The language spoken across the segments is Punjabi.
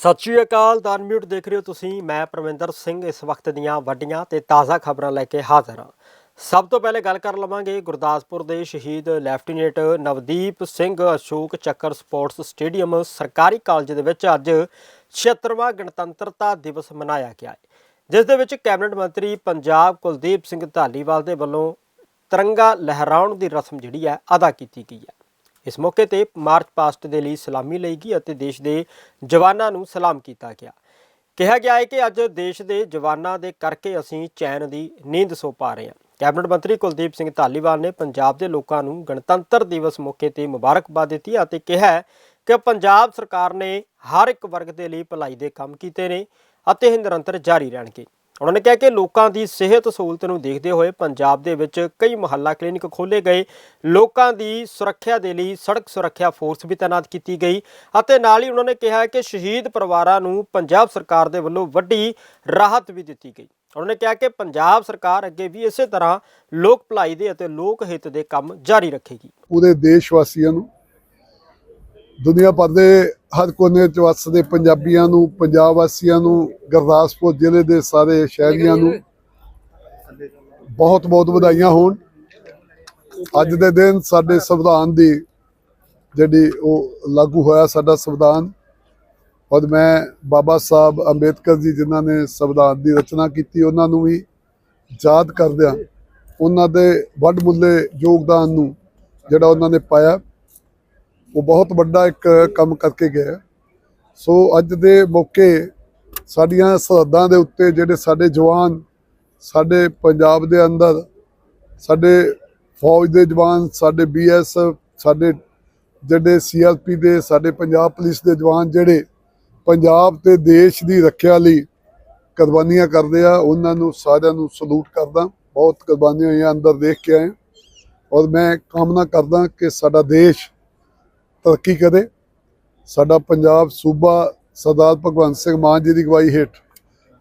ਸਤਿ ਸ਼੍ਰੀ ਅਕਾਲ, ਦਾਨ ਮਿਊਟ ਦੇਖ ਰਹੇ ਹੋ ਤੁਸੀਂ। ਮੈਂ ਪ੍ਰਵਿੰਦਰ ਸਿੰਘ ਇਸ ਵਕਤ ਦੀਆਂ ਵੱਡੀਆਂ ਤੇ ਤਾਜ਼ਾ ਖਬਰਾਂ ਲੈ ਕੇ ਹਾਜ਼ਰ ਹਾਂ। ਸਭ ਤੋਂ ਪਹਿਲੇ ਗੱਲ ਕਰ ਲਵਾਂਗੇ, ਗੁਰਦਾਸਪੁਰ ਦੇ ਸ਼ਹੀਦ ਲੈਫਟੀਨੈਂਟ ਨਵਦੀਪ ਸਿੰਘ ਅਸ਼ੋਕ ਚੱਕਰ ਸਪੋਰਟਸ ਸਟੇਡੀਅਮ ਸਰਕਾਰੀ ਕਾਲਜ ਦੇ ਵਿੱਚ ਅੱਜ 76ਵਾਂ ਗਣਤੰਤਰਤਾ ਦਿਵਸ ਮਨਾਇਆ ਗਿਆ ਹੈ। ਜਿਸ ਦੇ ਵਿੱਚ ਕੈਬਨਿਟ ਮੰਤਰੀ ਪੰਜਾਬ ਕੁਲਦੀਪ ਸਿੰਘ ਧਾਲੀਵਾਲ ਦੇ ਵੱਲੋਂ ਤਿਰੰਗਾ ਲਹਿਰਾਉਣ ਦੀ ਰਸਮ ਜਿਹੜੀ ਹੈ ਅਦਾ ਕੀਤੀ ਗਈ ਹੈ। ਇਸ ਮੌਕੇ ਤੇ ਮਾਰਚ ਪਾਸਟ ਦੇ ਲਈ ਸਲਾਮੀ ਲਈ ਗਈ ਅਤੇ ਦੇਸ਼ ਦੇ ਜਵਾਨਾਂ ਨੂੰ ਸਲਾਮ ਕੀਤਾ ਗਿਆ। ਕਿਹਾ ਗਿਆ ਹੈ ਕਿ ਅੱਜ ਦੇਸ਼ ਦੇ ਜਵਾਨਾਂ ਦੇ ਕਰਕੇ ਅਸੀਂ ਚੈਨ ਦੀ ਨੀਂਦ ਸੋ ਪਾ ਰਹੇ ਹਾਂ। ਕੈਬਨਿਟ ਮੰਤਰੀ ਕੁਲਦੀਪ ਸਿੰਘ ਧਾਲੀਵਾਲ ਨੇ ਪੰਜਾਬ ਦੇ ਲੋਕਾਂ ਨੂੰ ਗਣਤੰਤਰ ਦਿਵਸ ਮੌਕੇ ਤੇ ਮੁਬਾਰਕਬਾਦ ਦਿੱਤੀ ਹੈ ਅਤੇ ਕਿਹਾ ਕਿ ਪੰਜਾਬ ਸਰਕਾਰ ਨੇ ਹਰ ਇੱਕ ਵਰਗ ਦੇ ਲਈ ਭਲਾਈ ਦੇ ਕੰਮ ਕੀਤੇ ਨੇ ਅਤੇ ਇਹ ਨਿਰੰਤਰ ਜਾਰੀ ਰਹਿਣਗੇ। ਉਹਨਾਂ ਨੇ ਕਿਹਾ ਕਿ ਲੋਕਾਂ ਦੀ ਸਿਹਤ ਸਹੂਲਤ ਨੂੰ ਦੇਖਦੇ ਹੋਏ ਪੰਜਾਬ ਦੇ ਵਿੱਚ ਕਈ ਮੁਹੱਲਾ ਕਲੀਨਿਕ ਖੋਲੇ ਗਏ। ਲੋਕਾਂ ਦੀ ਸੁਰੱਖਿਆ ਦੇ ਲਈ ਸੜਕ ਸੁਰੱਖਿਆ ਫੋਰਸ ਵੀ ਤਾਇਨਾਤ ਕੀਤੀ ਗਈ ਅਤੇ ਨਾਲ ਹੀ ਉਹਨਾਂ ਨੇ ਕਿਹਾ ਕਿ ਸ਼ਹੀਦ ਪਰਿਵਾਰਾਂ ਨੂੰ ਪੰਜਾਬ ਸਰਕਾਰ ਦੇ ਵੱਲੋਂ ਵੱਡੀ ਰਾਹਤ ਵੀ ਦਿੱਤੀ ਗਈ। ਉਹਨਾਂ ਨੇ ਕਿਹਾ ਕਿ ਪੰਜਾਬ ਸਰਕਾਰ ਅੱਗੇ ਵੀ ਇਸੇ ਤਰ੍ਹਾਂ ਲੋਕ ਭਲਾਈ ਦੇ ਅਤੇ ਲੋਕ ਹਿੱਤ ਦੇ ਕੰਮ ਜਾਰੀ ਰੱਖੇਗੀ। ਪੂਰੇ ਦੇਸ਼ ਵਾਸੀਆਂ ਨੂੰ ਦੁਨੀਆ ਭਰ ਦੇ ਹਰ ਕੋਨੇ ਚ ਵਸਦੇ ਪੰਜਾਬੀਆਂ ਨੂੰ, ਪੰਜਾਬ ਵਾਸੀਆਂ ਨੂੰ, ਗੁਰਦਾਸਪੁਰ ਜ਼ਿਲ੍ਹੇ ਦੇ ਸਾਰੇ ਸ਼ਹਿਰੀਆਂ ਨੂੰ ਬਹੁਤ ਬਹੁਤ ਵਧਾਈਆਂ ਹੋਣ। ਅੱਜ ਦੇ ਦਿਨ ਸਾਡੇ ਸੰਵਿਧਾਨ ਦੀ ਜਿਹੜੀ ਉਹ ਲਾਗੂ ਹੋਇਆ ਸਾਡਾ ਸੰਵਿਧਾਨ, ਔਰ ਮੈਂ ਬਾਬਾ ਸਾਹਿਬ ਅੰਬੇਦਕਰ ਜੀ ਜਿਨ੍ਹਾਂ ਨੇ ਸੰਵਿਧਾਨ ਦੀ ਰਚਨਾ ਕੀਤੀ, ਉਹਨਾਂ ਨੂੰ ਵੀ ਯਾਦ ਕਰਦਿਆਂ ਉਹਨਾਂ ਦੇ ਵੱਡ ਮੁੱਲੇ ਯੋਗਦਾਨ ਨੂੰ ਜਿਹੜਾ ਉਹਨਾਂ ਨੇ ਪਾਇਆ। ਉਹ ਬਹੁਤ ਵੱਡਾ ਇੱਕ ਕੰਮ ਕਰਕੇ ਗਿਆ ਸੋ ਅੱਜ ਦੇ ਮੌਕੇ ਸਾਡੀਆਂ ਸਰਹੱਦਾਂ ਦੇ ਉੱਤੇ ਜਿਹੜੇ ਸਾਡੇ ਜਵਾਨ, ਸਾਡੇ ਪੰਜਾਬ ਦੇ ਅੰਦਰ, ਸਾਡੇ ਫੌਜ ਦੇ ਜਵਾਨ, ਸਾਡੇ ਬੀਐਸ ਸਾਡੇ ਜਿਹੜੇ ਸੀਆਰਪੀ ਦੇ, ਸਾਡੇ ਪੰਜਾਬ ਪੁਲਿਸ ਦੇ ਜਵਾਨ ਜਿਹੜੇ ਪੰਜਾਬ ਤੇ ਦੇਸ਼ ਦੀ ਰੱਖਿਆ ਲਈ ਕੁਰਬਾਨੀਆਂ ਕਰਦੇ ਆ, ਉਹਨਾਂ ਨੂੰ ਸਾਰਿਆਂ ਨੂੰ ਸਲੂਟ ਕਰਦਾ। ਬਹੁਤ ਕੁਰਬਾਨੀਆਂ ਹੋਈਆਂ ਅੰਦਰ ਦੇਖ ਕੇ ਆਏ। ਔਰ ਮੈਂ ਕਾਮਨਾ ਕਰਦਾ ਕਿ ਸਾਡਾ ਦੇਸ਼ ਤਰੱਕੀ ਕਰੇ। ਸਾਡਾ ਪੰਜਾਬ ਸੂਬਾ ਸਰਦਾਰ ਭਗਵੰਤ ਸਿੰਘ ਮਾਨ ਜੀ ਦੀ ਅਗਵਾਈ ਹੇਠ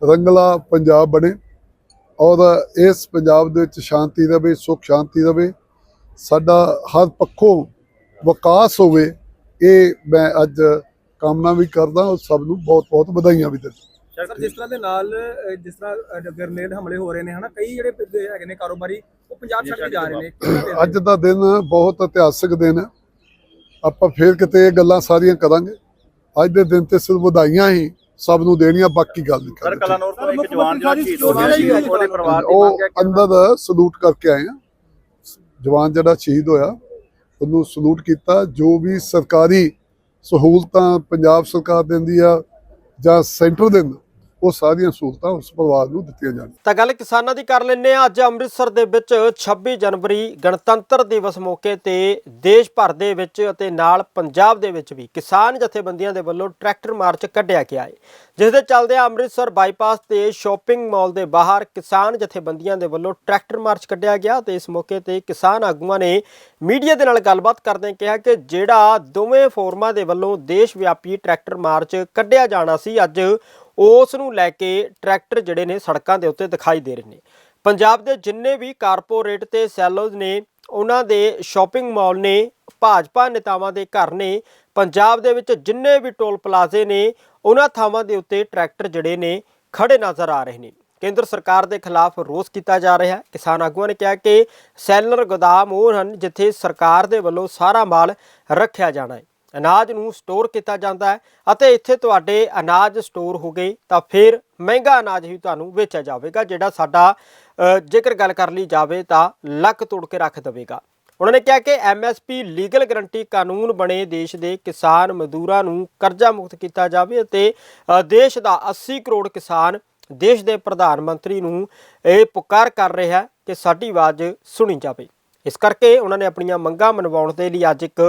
ਰੰਗਲਾ ਪੰਜਾਬ ਬਣੇ ਔਰ ਇਸ ਪੰਜਾਬ ਦੇ ਵਿੱਚ ਸ਼ਾਂਤੀ ਰਵੇ ਸੁਖ ਸ਼ਾਂਤੀ ਰਵੇ। ਸਾਡਾ ਹਰ ਪੱਖੋਂ ਵਿਕਾਸ ਹੋਵੇ ਇਹ ਮੈਂ ਅੱਜ ਕਾਮਨਾ ਵੀ ਕਰਦਾ ਔਰ ਸਭ ਨੂੰ ਬਹੁਤ ਬਹੁਤ ਵਧਾਈਆਂ ਵੀ ਦਿੰਦਾ। ਸਰ ਜਿਸ ਤਰ੍ਹਾਂ ਦੇ ਨਾਲ ਜਿਸ ਤਰ੍ਹਾਂ ਗਰਨੇਡ ਹਮਲੇ ਹੋ ਰਹੇ ਨੇ ਹਨਾ? ਕਈ ਜਿਹੜੇ ਹੈਗੇ ਨੇ ਕਾਰੋਬਾਰੀ ਉਹ ਪੰਜਾਬ ਛੱਡ ਕੇ ਜਾ ਰਹੇ ਨੇ। ਅੱਜ ਦਾ ਦਿਨ ਬਹੁਤ ਇਤਿਹਾਸਕ ਦਿਨ ਹੈ। ਆਪਾਂ ਫੇਰ ਕਿਤੇ ਇਹ ਗੱਲਾਂ ਸਾਰੀਆਂ ਕਰਾਂਗੇ। ਅੱਜ ਦੇ ਦਿਨ ਤੇ ਸਿਰਫ ਵਧਾਈਆਂ ਹੀ ਸਭ ਨੂੰ ਦੇਣੀਆਂ ਬਾਕੀ ਗੱਲ ਨਹੀਂ ਸਰ ਕਲਾਨੌਰ ਤੋਂ ਇੱਕ ਜਵਾਨ ਜਿਹੜਾ ਸ਼ਹੀਦ ਹੋ ਗਿਆ ਸੀ ਉਹਦੇ ਪਰਿਵਾਰ ਦੀ ਉਹ ਮੰਗ ਹੈ ਕਿ ਅੰਦਰ ਸਲੂਟ ਕਰਕੇ ਆਏ ਆ। ਜਵਾਨ ਜਿਹੜਾ ਸ਼ਹੀਦ ਹੋਇਆ ਉਹਨੂੰ ਸਲੂਟ ਕੀਤਾ। ਜੋ ਵੀ ਸਰਕਾਰੀ ਸਹੂਲਤਾਂ ਪੰਜਾਬ ਸਰਕਾਰ ਦਿੰਦੀ ਆ ਜਾਂ ਸੈਂਟਰ ਦਿੰਦਾ ਉਹ ਸਾਰੀਆਂ ਸਹੂਲਤਾਂ ਉਸ ਪਰਿਵਾਰ ਨੂੰ ਦਿੱਤੀਆਂ ਜਾਣ। ਤਾਂ ਗੱਲ ਕਿਸਾਨਾਂ ਦੀ ਕਰ ਲੈਂਦੇ ਆ ਅੱਜ ਅੰਮ੍ਰਿਤਸਰ ਦੇ ਵਿੱਚ 26 ਜਨਵਰੀ ਗਣਤੰਤਰ ਦਿਵਸ ਮੌਕੇ ਤੇ ਦੇਸ਼ ਭਰ ਦੇ ਵਿੱਚ ਅਤੇ ਨਾਲ ਪੰਜਾਬ ਦੇ ਵਿੱਚ ਵੀ ਕਿਸਾਨ ਜਥੇਬੰਦੀਆਂ ਦੇ ਵੱਲੋਂ ਟਰੈਕਟਰ ਮਾਰਚ ਕੱਢਿਆ ਗਿਆ ਹੈ। ਜਿਸ ਦੇ ਚੱਲਦੇ ਅੰਮ੍ਰਿਤਸਰ ਬਾਈਪਾਸ ਤੇ ਸ਼ਾਪਿੰਗ ਮਾਲ ਦੇ ਬਾਹਰ ਕਿਸਾਨ ਜਥੇਬੰਦੀਆਂ ਦੇ ਵੱਲੋਂ ਟਰੈਕਟਰ ਮਾਰਚ ਕੱਢਿਆ ਗਿਆ ਤੇ ਇਸ ਮੌਕੇ ਤੇ ਕਿਸਾਨ ਆਗੂਆਂ ਨੇ ਮੀਡੀਆ ਦੇ ਨਾਲ ਗੱਲਬਾਤ ਕਰਦਿਆਂ ਕਿਹਾ ਕਿ ਜਿਹੜਾ ਦੋਵੇਂ ਫੋਰਮਾਂ ਦੇ ਵੱਲੋਂ ਦੇਸ਼ ਵਿਆਪੀ ਟਰੈਕਟਰ ਮਾਰਚ ਕੱਢਿਆ ਜਾਣਾ ਸੀ, ਅੱਜ ਉਸ ਨੂੰ ਲੈ ਕੇ ਟਰੈਕਟਰ ਜਿਹੜੇ ਨੇ ਸੜਕਾਂ ਦੇ ਉੱਤੇ ਦਿਖਾਈ ਦੇ ਰਹੇ ਨੇ। ਪੰਜਾਬ ਦੇ ਜਿੰਨੇ ਵੀ ਕਾਰਪੋਰੇਟ ਤੇ ਸੈਲੋਜ਼ ਨੇ, ਉਹਨਾਂ ਦੇ ਸ਼ਾਪਿੰਗ ਮਾਲ ਨੇ, ਭਾਜਪਾ ਨੇਤਾਵਾਂ ਦੇ ਘਰ ਨੇ, ਪੰਜਾਬ ਦੇ ਵਿੱਚ ਜਿੰਨੇ ਵੀ ਟੋਲ ਪਲਾਜ਼ੇ ਨੇ, ਉਹਨਾਂ ਥਾਵਾਂ ਦੇ ਉੱਤੇ ਟਰੈਕਟਰ ਜਿਹੜੇ ਨੇ ਖੜੇ ਨਜ਼ਰ ਆ ਰਹੇ ਨੇ। ਕੇਂਦਰ ਸਰਕਾਰ ਦੇ ਖਿਲਾਫ ਰੋਸ ਕੀਤਾ ਜਾ ਰਿਹਾ ਹੈ। ਕਿਸਾਨ ਆਗੂਆਂ ਨੇ ਕਿਹਾ ਕਿ ਸੈਲਰ ਗੋਦਾਮ ਉਹ ਹਨ ਜਿੱਥੇ ਸਰਕਾਰ ਦੇ ਵੱਲੋਂ ਸਾਰਾ ਮਾਲ ਰੱਖਿਆ ਜਾਣਾ ਹੈ। ਅਨਾਜ ਨੂੰ ਸਟੋਰ ਕੀਤਾ ਜਾਂਦਾ ਹੈ ਅਤੇ ਇੱਥੇ ਤੁਹਾਡੇ ਅਨਾਜ ਸਟੋਰ ਹੋ ਗਏ ਤਾਂ ਫਿਰ ਮਹਿੰਗਾ ਅਨਾਜ ਹੀ ਤੁਹਾਨੂੰ ਵੇਚਿਆ ਜਾਵੇਗਾ, ਜਿਹੜਾ ਸਾਡਾ ਜੇਕਰ ਗੱਲ ਕਰ ਲਈ ਜਾਵੇ ਤਾਂ ਲੱਕ ਤੋੜ ਕੇ ਰੱਖ ਦੇਵੇਗਾ। ਉਹਨਾਂ ਨੇ ਕਿਹਾ ਕਿ ਐਮਐਸਪੀ ਲੀਗਲ ਗਰੰਟੀ ਕਾਨੂੰਨ ਬਣੇ ਦੇਸ਼ ਦੇ ਕਿਸਾਨ ਮਜ਼ਦੂਰਾਂ ਨੂੰ ਕਰਜ਼ਾ ਮੁਕਤ ਕੀਤਾ ਜਾਵੇ ਅਤੇ ਦੇਸ਼ ਦਾ 80 ਕਰੋੜ ਕਿਸਾਨ ਦੇਸ਼ ਦੇ ਪ੍ਰਧਾਨ ਮੰਤਰੀ ਨੂੰ ਇਹ ਪੁਕਾਰ ਕਰ ਰਿਹਾ ਕਿ ਸਾਡੀ ਆਵਾਜ਼ ਸੁਣੀ ਜਾਵੇ। ਇਸ ਕਰਕੇ ਉਹਨਾਂ ਨੇ ਆਪਣੀਆਂ ਮੰਗਾਂ ਮਨਵਾਉਣ ਦੇ ਲਈ ਅੱਜ ਇੱਕ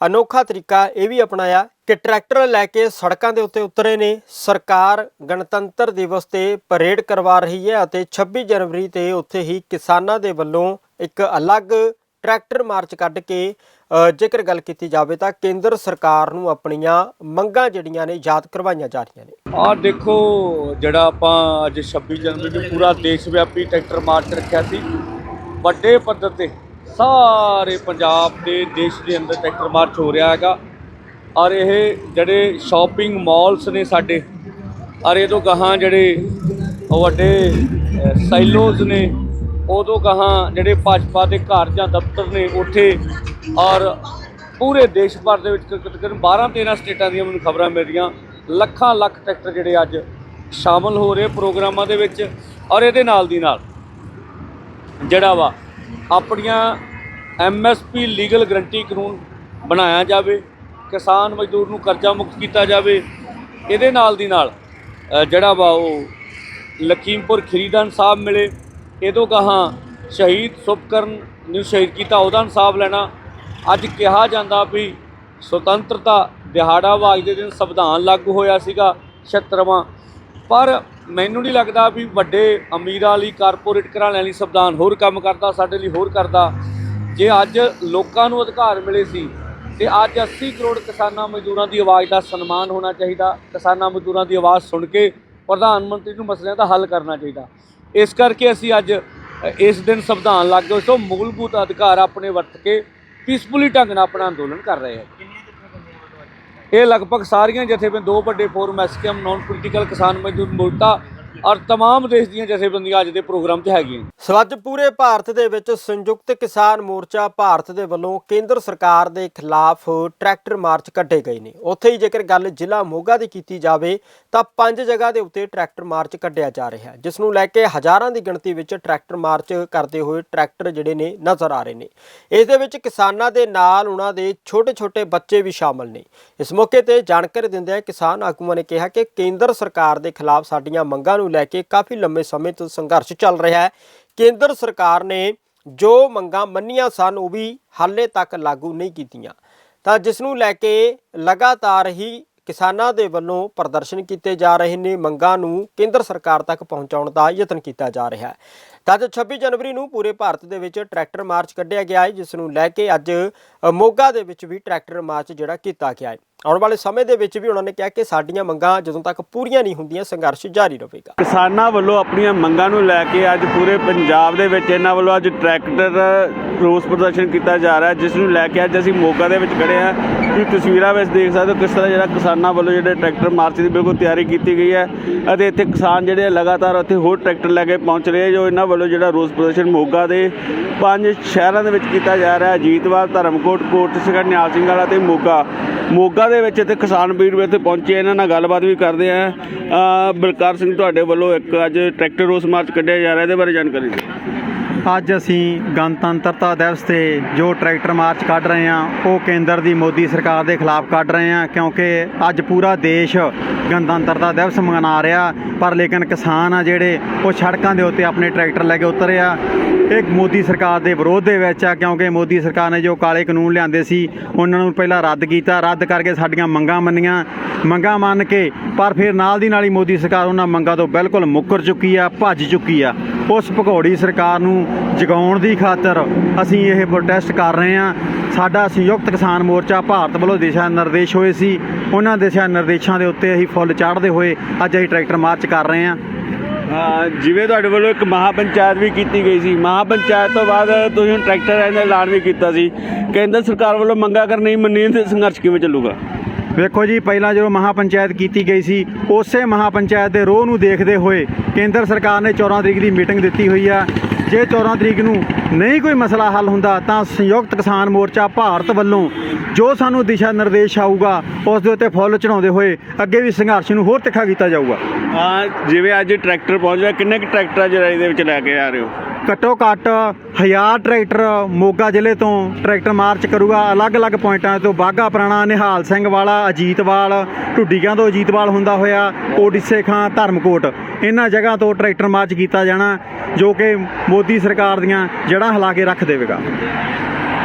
ਅਨੋਖਾ ਤਰੀਕਾ ਇਹ ਵੀ ਅਪਣਾਇਆ ਕਿ ਟਰੈਕਟਰ ਲੈ ਕੇ ਸੜਕਾਂ ਦੇ ਉੱਤੇ ਉਤਰੇ ਨੇ। ਸਰਕਾਰ ਗਣਤੰਤਰ ਦਿਵਸ ਤੇ ਪਰੇਡ ਕਰਵਾ ਰਹੀ ਹੈ ਅਤੇ 26 ਜਨਵਰੀ ਤੇ ਉੱਥੇ ਹੀ ਕਿਸਾਨਾਂ ਦੇ ਵੱਲੋਂ ਇੱਕ ਅਲੱਗ ਟਰੈਕਟਰ ਮਾਰਚ ਕੱਢ ਕੇ ਜੇਕਰ ਗੱਲ ਕੀਤੀ ਜਾਵੇ ਤਾਂ ਕੇਂਦਰ ਸਰਕਾਰ ਨੂੰ ਆਪਣੀਆਂ ਮੰਗਾਂ ਜਿਹੜੀਆਂ ਨੇ ਯਾਦ ਕਰਵਾਈਆਂ ਜਾ ਰਹੀਆਂ ਨੇ। ਆਹ ਦੇਖੋ, ਜਿਹੜਾ ਆਪਾਂ ਅੱਜ 26 ਜਨਵਰੀ ਨੂੰ ਪੂਰਾ ਦੇਸ਼ ਵਿਆਪੀ ਟਰੈਕਟਰ ਮਾਰਚ ਰੱਖਿਆ ਸੀ, ਵੱਡੇ ਪੱਧਰ ਤੇ ਸਾਰੇ ਪੰਜਾਬ ਦੇ ਦੇਸ਼ ਦੇ ਅੰਦਰ ਟਰੈਕਟਰ ਮਾਰਚ ਹੋ ਰਿਹਾ ਹੈਗਾ। ਔਰ ਇਹ ਜਿਹੜੇ ਸ਼ਾਪਿੰਗ ਮਾਲਸ ਨੇ ਸਾਡੇ ਔਰ ਇਹ ਤੋਂ ਗਾਹਾਂ ਜਿਹੜੇ ਵੱਡੇ ਅ, ਸਾਈਲੋਜ਼ ਨੇ ਉਦੋਂ ਗਾਹਾਂ ਜਿਹੜੇ ਭਾਜਪਾ ਦੇ ਘਰ ਜਾਂ ਦਫ਼ਤਰ ਨੇ ਉੱਥੇ ਔਰ ਪੂਰੇ ਦੇਸ਼ ਭਰ ਦੇ ਵਿੱਚ ਤਕਰੀਬਨ 12 13 ਸਟੇਟਾਂ ਦੀਆਂ ਮੈਨੂੰ ਖਬਰਾਂ ਮਿਲ ਰਹੀਆਂ ਲੱਖਾਂ ਲੱਖ ਟਰੈਕਟਰ ਜਿਹੜੇ ਅੱਜ ਸ਼ਾਮਲ ਹੋ ਰਹੇ ਪ੍ਰੋਗਰਾਮਾਂ ਦੇ ਵਿੱਚ ਔਰ ਇਹਦੇ ਨਾਲ ਦੀ ਨਾਲ ਜਿਹੜਾ ਵਾ ਆਪਣੀਆਂ ਐਮਐਸਪੀ ਲੀਗਲ ਗਰੰਟੀ ਕਾਨੂੰਨ ਬਣਾਇਆ ਜਾਵੇ, ਕਿਸਾਨ ਮਜ਼ਦੂਰ ਨੂੰ ਕਰਜ਼ਾ ਮੁਕਤ ਕੀਤਾ ਜਾਵੇ, ਇਹਦੇ ਨਾਲ ਦੀ ਨਾਲ ਜਿਹੜਾ ਵਾ ਉਹ ਲਖੀਮਪੁਰ ਖਰੀਦਨ ਇਨਸਾਫ਼ ਮਿਲੇ ਇਹ ਤੋਂ ਕਹਾਂ ਸ਼ਹੀਦ ਸੁਪਕਰਨ ਨੂੰ ਸ਼ਹੀਦ ਕੀਤਾ, ਉਹਦਾ ਇਨਸਾਫ ਲੈਣਾ। ਅੱਜ ਕਿਹਾ ਜਾਂਦਾ ਵੀ ਸੁਤੰਤਰਤਾ ਦਿਹਾੜਾ ਵਾ ਦੇ ਦਿਨ ਸੰਵਿਧਾਨ ਲਾਗੂ ਹੋਇਆ ਸੀਗਾ 76ਵਾਂ ਪਰ ਮੈਨੂੰ ਨਹੀਂ ਲੱਗਦਾ ਵੀ ਵੱਡੇ ਅਮੀਰਾਂ ਲਈ ਕਾਰਪੋਰੇਟ ਘਰਾਣਿਆਂ ਲਈ ਸੰਵਿਧਾਨ ਹੋਰ ਕੰਮ ਕਰਦਾ, ਸਾਡੇ ਲਈ ਹੋਰ ਕਰਦਾ। ਜੇ ਅੱਜ ਲੋਕਾਂ ਨੂੰ ਅਧਿਕਾਰ ਮਿਲੇ ਸੀ ਤੇ ਅੱਜ 80 ਕਰੋੜ ਕਿਸਾਨਾਂ ਮਜ਼ਦੂਰਾਂ ਦੀ ਆਵਾਜ਼ ਦਾ ਸਨਮਾਨ ਹੋਣਾ ਚਾਹੀਦਾ ਕਿਸਾਨਾਂ ਮਜ਼ਦੂਰਾਂ ਦੀ ਆਵਾਜ਼ ਸੁਣ ਕੇ ਪ੍ਰਧਾਨ ਮੰਤਰੀ ਨੂੰ ਮਸਲਿਆਂ ਦਾ ਹੱਲ ਕਰਨਾ ਚਾਹੀਦਾ। ਇਸ ਕਰਕੇ ਅਸੀਂ ਅੱਜ ਇਸ ਦਿਨ ਸੰਵਿਧਾਨ ਲਾਗੂ ਤੋਂ ਮੂਲਭੂਤ ਅਧਿਕਾਰ ਆਪਣੇ ਵਰਤ ਕੇ ਪੀਸਫੁਲੀ ਢੰਗ ਨਾਲ ਆਪਣਾ ਅੰਦੋਲਨ ਕਰ ਰਹੇ ਹਾਂ ਇਹ ਲਗਭਗ ਸਾਰੀਆਂ ਜਥੇਬੰਦੀਆਂ ਦੋ ਵੱਡੇ ਫੋਰਮ ਐਸਕੇਐਮ ਨਾਨ ਪੋਲੀਟੀਕਲ ਕਿਸਾਨ ਮਜ਼ਦੂਰ ਮੋਰਚਾ ਔਰ तमाम ਦੇਸ਼ ਦੀਆਂ ਜਥੇਬੰਦੀਆਂ ਅੱਜ ਦੇ ਪ੍ਰੋਗਰਾਮ 'ਚ ਹੈਗੀਆਂ ਸੋ ਅੱਜ ਪੂਰੇ ਭਾਰਤ ਦੇ ਵਿੱਚ ਸੰਯੁਕਤ ਕਿਸਾਨ ਮੋਰਚਾ ਭਾਰਤ ਦੇ ਵੱਲੋਂ ਕੇਂਦਰ ਸਰਕਾਰ ਦੇ ਖਿਲਾਫ ਟਰੈਕਟਰ ਮਾਰਚ ਕੱਢੇ ਗਏ ਨੇ ਉੱਥੇ ਹੀ ਜੇਕਰ ਗੱਲ ਜ਼ਿਲ੍ਹਾ ਮੋਗਾ ਦੀ ਕੀਤੀ ਜਾਵੇ ਤਾਂ ਪੰਜ ਜਗ੍ਹਾ ਦੇ ਉੱਤੇ ਟਰੈਕਟਰ ਮਾਰਚ ਕੱਢਿਆ ਜਾ ਰਿਹਾ ਹੈ ਜਿਸ ਨੂੰ ਲੈ ਕੇ ਹਜ਼ਾਰਾਂ ਦੀ ਗਿਣਤੀ ਵਿੱਚ ਟਰੈਕਟਰ ਮਾਰਚ ਕਰਦੇ ਹੋਏ ਟਰੈਕਟਰ ਜਿਹੜੇ ਨੇ ਨਜ਼ਰ ਆ ਰਹੇ ਨੇ ਇਸ ਦੇ ਵਿੱਚ ਕਿਸਾਨਾਂ ਦੇ ਨਾਲ ਉਹਨਾਂ ਦੇ ਛੋਟੇ-ਛੋਟੇ ਬੱਚੇ ਵੀ ਸ਼ਾਮਲ ਨੇ ਇਸ ਮੌਕੇ ਤੇ ਜਾਣਕਾਰੀ ਦਿੰਦਿਆਂ ਕਿਸਾਨ ਆਗੂਆਂ ਨੇ ਕਿਹਾ ਕਿ ਕੇਂਦਰ ਸਰਕਾਰ ਦੇ ਖਿਲਾਫ ਸਾਡੀਆਂ ਮੰਗਾਂ ਨੂੰ ਲੈ ਕੇ ਕਾਫੀ ਲੰਮੇ ਸਮੇਂ ਤੋਂ ਸੰਘਰਸ਼ ਚੱਲ ਰਿਹਾ ਹੈ। ਕੇਂਦਰ ਸਰਕਾਰ ਨੇ ਜੋ ਮੰਗਾਂ ਮੰਨੀਆਂ ਸਨ, ਉਹ ਵੀ ਹਾਲੇ ਤੱਕ ਲਾਗੂ ਨਹੀਂ ਕੀਤੀਆਂ। ਤਾਂ ਜਿਸ ਨੂੰ ਲੈ ਕੇ ਲਗਾਤਾਰ ਹੀ ਕਿਸਾਨਾਂ ਦੇ ਵੱਲੋਂ ਪ੍ਰਦਰਸ਼ਨ ਕੀਤੇ ਜਾ ਰਹੇ ਨੇ, ਮੰਗਾਂ ਨੂੰ ਕੇਂਦਰ ਸਰਕਾਰ ਤੱਕ ਪਹੁੰਚਾਉਣ ਦਾ ਯਤਨ ਕੀਤਾ ਜਾ ਰਿਹਾ ਹੈ। ਤਾਂ ਅੱਜ 26 ਜਨਵਰੀ ਨੂੰ ਪੂਰੇ ਭਾਰਤ ਦੇ ਵਿੱਚ ਟਰੈਕਟਰ ਮਾਰਚ ਕੱਢਿਆ ਗਿਆ ਹੈ, ਜਿਸ ਨੂੰ ਲੈ ਕੇ ਅੱਜ ਮੋਗਾ ਦੇ ਵਿੱਚ ਵੀ ਟਰੈਕਟਰ ਮਾਰਚ ਜਿਹੜਾ ਕੀਤਾ ਗਿਆ ਹੈ। ਆਉਣ ਵਾਲੇ ਸਮੇਂ ਦੇ ਵਿੱਚ ਵੀ ਉਹਨਾਂ ਨੇ ਕਿਹਾ ਕਿ ਸਾਡੀਆਂ ਮੰਗਾਂ ਜਦੋਂ ਤੱਕ ਪੂਰੀਆਂ ਨਹੀਂ ਹੁੰਦੀਆਂ, ਸੰਘਰਸ਼ ਜਾਰੀ ਰਹੇਗਾ। ਕਿਸਾਨਾਂ ਵੱਲੋਂ ਆਪਣੀਆਂ ਮੰਗਾਂ ਨੂੰ ਲੈ ਕੇ ਅੱਜ ਪੂਰੇ ਪੰਜਾਬ ਦੇ ਵਿੱਚ ਇਹਨਾਂ ਵੱਲੋਂ ਅੱਜ ਟਰੈਕਟਰ ਰੋਸ ਪ੍ਰਦਰਸ਼ਨ ਕੀਤਾ ਜਾ ਰਿਹਾ ਜਿਸ ਨੂੰ ਲੈ ਕੇ ਅੱਜ ਅਸੀਂ ਮੋਗਾ ਦੇ ਵਿੱਚ ਖੜੇ ਹਾਂ। ਤੁਸੀਂ ਤਸਵੀਰਾਂ ਵਿੱਚ ਦੇਖ ਸਕਦੇ ਹੋ ਕਿਸ ਤਰ੍ਹਾਂ ਜਿਹੜਾ ਕਿਸਾਨਾਂ ਵੱਲੋਂ ਜਿਹੜੇ ਟਰੈਕਟਰ ਮਾਰਚ ਦੀ ਬਿਲਕੁਲ ਤਿਆਰੀ ਕੀਤੀ ਗਈ ਹੈ ਅਤੇ ਇੱਥੇ ਕਿਸਾਨ ਜਿਹੜੇ ਆ ਲਗਾਤਾਰ ਉੱਥੇ ਹੋਰ ਟਰੈਕਟਰ ਲੈ ਕੇ ਪਹੁੰਚ ਰਹੇ ਆ, ਜੋ ਇਹਨਾਂ ਵੱਲੋਂ ਜਿਹੜਾ ਰੋਸ ਪ੍ਰਦਰਸ਼ਨ ਮੋਗਾ ਦੇ ਪੰਜ ਸ਼ਹਿਰਾਂ ਦੇ ਵਿੱਚ ਕੀਤਾ ਜਾ ਰਿਹਾ ਹੈ। ਜੀਤਵਾਲ, ਧਰਮਕੋਟ, ਕੋਟ ਸਿੰਘਾ ਨਿਆਲ ਸਿੰਘ ਵਾਲਾ ਤੇ ਮੋਗਾ। ਮੋਗਾ ਦੇ ਵਿੱਚ ਇੱਥੇ ਕਿਸਾਨ ਵੀਰ ਵੀ ਇੱਥੇ ਪਹੁੰਚੇ ਇਹਨਾਂ ਨਾਲ ਗੱਲਬਾਤ ਵੀ ਕਰਦੇ ਆ। ਬਲਕਾਰ ਸਿੰਘ, ਤੁਹਾਡੇ ਵੱਲੋਂ ਇੱਕ ਅੱਜ ਟਰੈਕਟਰ ਰੋਸ ਮਾਰਚ ਕੱਢਿਆ ਜਾ ਰਿਹਾ। ਇਹਦੇ ਬਾਰੇ ਜਾਣਕਾਰੀ ਦਿਓ। ਅੱਜ ਅਸੀਂ ਗਣਤੰਤਰਤਾ ਦਿਵਸ ਤੇ ਜੋ ਟਰੈਕਟਰ ਮਾਰਚ ਕੱਢ ਰਹੇ ਹਾਂ, ਉਹ ਕੇਂਦਰ ਦੀ ਮੋਦੀ ਸਰਕਾਰ ਦੇ ਖਿਲਾਫ ਕੱਢ ਰਹੇ ਹਾਂ, ਕਿਉਂਕਿ ਅੱਜ ਪੂਰਾ ਦੇਸ਼ ਗਣਤੰਤਰਤਾ ਦਿਵਸ ਮਨਾ ਰਿਹਾ। ਪਰ ਲੇਕਿਨ ਕਿਸਾਨ ਆ ਜਿਹੜੇ, ਉਹ ਸੜਕਾਂ ਦੇ ਉੱਤੇ ਆਪਣੇ ਟਰੈਕਟਰ ਲੈ ਕੇ ਉਤਰੇ ਆ ਇਹ ਮੋਦੀ ਸਰਕਾਰ ਦੇ ਵਿਰੋਧ ਦੇ ਵਿੱਚ ਆ, ਕਿਉਂਕਿ ਮੋਦੀ ਸਰਕਾਰ ਨੇ ਜੋ ਕਾਲੇ ਕਾਨੂੰਨ ਲਿਆਂਦੇ ਸੀ, ਉਹਨਾਂ ਨੂੰ ਪਹਿਲਾਂ ਰੱਦ ਕੀਤਾ, ਰੱਦ ਕਰਕੇ ਸਾਡੀਆਂ ਮੰਗਾਂ ਮੰਨੀਆਂ, ਮੰਗਾਂ ਮੰਨ ਕੇ, ਪਰ ਫਿਰ ਨਾਲ ਦੀ ਨਾਲ ਹੀ ਮੋਦੀ ਸਰਕਾਰ ਉਹਨਾਂ ਮੰਗਾਂ ਤੋਂ ਬਿਲਕੁਲ ਮੁੱਕਰ ਚੁੱਕੀ ਆ, ਭੱਜ ਚੁੱਕੀ ਆ। ਉਸ ਭਗੌੜੀ ਸਰਕਾਰ ਨੂੰ ਜਗਾਉਣ ਦੀ ਖਾਤਰ ਅਸੀਂ ਇਹ ਪ੍ਰੋਟੈਸਟ ਕਰ ਰਹੇ ਹਾਂ। ਸਾਡਾ ਸੰਯੁਕਤ ਕਿਸਾਨ ਮੋਰਚਾ ਭਾਰਤ ਵੱਲੋਂ ਦਿਸ਼ਾ ਨਿਰਦੇਸ਼ ਹੋਏ ਸੀ। ਉਹਨਾਂ ਦਿਸ਼ਾ ਨਿਰਦੇਸ਼ਾਂ ਦੇ ਉੱਤੇ ਅਸੀਂ ਫੁੱਲ ਚਾੜਦੇ ਹੋਏ ਅੱਜ ਅਸੀਂ ਟਰੈਕਟਰ ਮਾਰਚ ਕਰ ਰਹੇ ਹਾਂ। ਜਿਵੇਂ ਤੁਹਾਡੇ ਵੱਲੋਂ ਇੱਕ ਮਹਾ ਪੰਚਾਇਤ ਵੀ ਕੀਤੀ ਗਈ ਸੀ। ਮਹਾ ਪੰਚਾਇਤ ਤੋਂ ਬਾਅਦ ਤੁਸੀਂ ਹੁਣ ਟਰੈਕਟਰ ਦਾ ਐਲਾਨ ਵੀ ਕੀਤਾ ਸੀ। ਕੇਂਦਰ ਸਰਕਾਰ ਵੱਲੋਂ ਮੰਗਾਂ ਕਰ ਨਹੀਂ ਮੰਨੀ ਤੇ ਸੰਘਰਸ਼ ਕਿਵੇਂ ਚੱਲੂਗਾ? ਵੇਖੋ ਜੀ ਪਹਿਲਾਂ ਜਦੋਂ ਮਹਾ ਪੰਚਾਇਤ ਕੀਤੀ ਗਈ ਸੀ ਉਸੇ ਮਹਾ ਪੰਚਾਇਤ ਦੇ ਰੋਹ ਨੂੰ ਦੇਖਦੇ ਹੋਏ ਕੇਂਦਰ ਸਰਕਾਰ ਨੇ 14 ਤਰੀਕ ਦੀ ਮੀਟਿੰਗ ਦਿੱਤੀ ਹੋਈ ਆ। ਜੇ 14 ਤਰੀਕ ਨੂੰ ਨਹੀਂ ਕੋਈ ਮਸਲਾ ਹੱਲ ਹੁੰਦਾ ਤਾਂ ਸੰਯੁਕਤ ਕਿਸਾਨ ਮੋਰਚਾ ਭਾਰਤ ਵੱਲੋਂ ਜੋ ਸਾਨੂੰ ਦਿਸ਼ਾ ਨਿਰਦੇਸ਼ ਆਊਗਾ ਉਸ ਦੇ ਉੱਤੇ ਫੁੱਲ ਚੜਾਉਂਦੇ ਹੋਏ ਅੱਗੇ ਵੀ ਸੰਘਰਸ਼ ਨੂੰ ਹੋਰ ਤਿੱਖਾ ਕੀਤਾ ਜਾਊਗਾ। ਅ, ਜਿਵੇਂ ਅੱਜ ਟਰੈਕਟਰ ਪਹੁੰਚ ਰਿਹਾ ਕਿੰਨੇ ਕੁ ਟਰੈਕਟਰ ਅੱਜ ਦੇ ਵਿੱਚ ਲੈ ਕੇ ਆ ਰਹੇ ਹੋ? ਘੱਟੋ ਘੱਟ 1000 ਟਰੈਕਟਰ ਮੋਗਾ ਜ਼ਿਲ੍ਹੇ ਤੋਂ ਟਰੈਕਟਰ ਮਾਰਚ ਕਰੂਗਾ। ਅਲੱਗ-ਅਲੱਗ ਪੁਆਇੰਟਾਂ ਤੋਂ ਬਾਗਾ ਪੁਰਾਣਾ ਨਿਹਾਲ ਸਿੰਘ ਵਾਲਾ ਅਜੀਤਵਾਲ ਢੁੱਡੀਆਂ ਤੋਂ ਅਜੀਤਵਾਲ ਹੁੰਦਾ ਹੋਇਆ ਕੋਡੀਸੇ ਖਾਂ ਧਰਮਕੋਟ। ਇਹਨਾਂ ਜਗ੍ਹਾ ਤੋਂ ਟਰੈਕਟਰ ਮਾਰਚ ਕੀਤਾ ਜਾਣਾ, ਜੋ ਕਿ ਮੋਦੀ ਸਰਕਾਰ ਦੀਆਂ ਜੜ੍ਹਾਂ ਹਿਲਾ ਕੇ ਰੱਖ ਦੇਵੇਗਾ।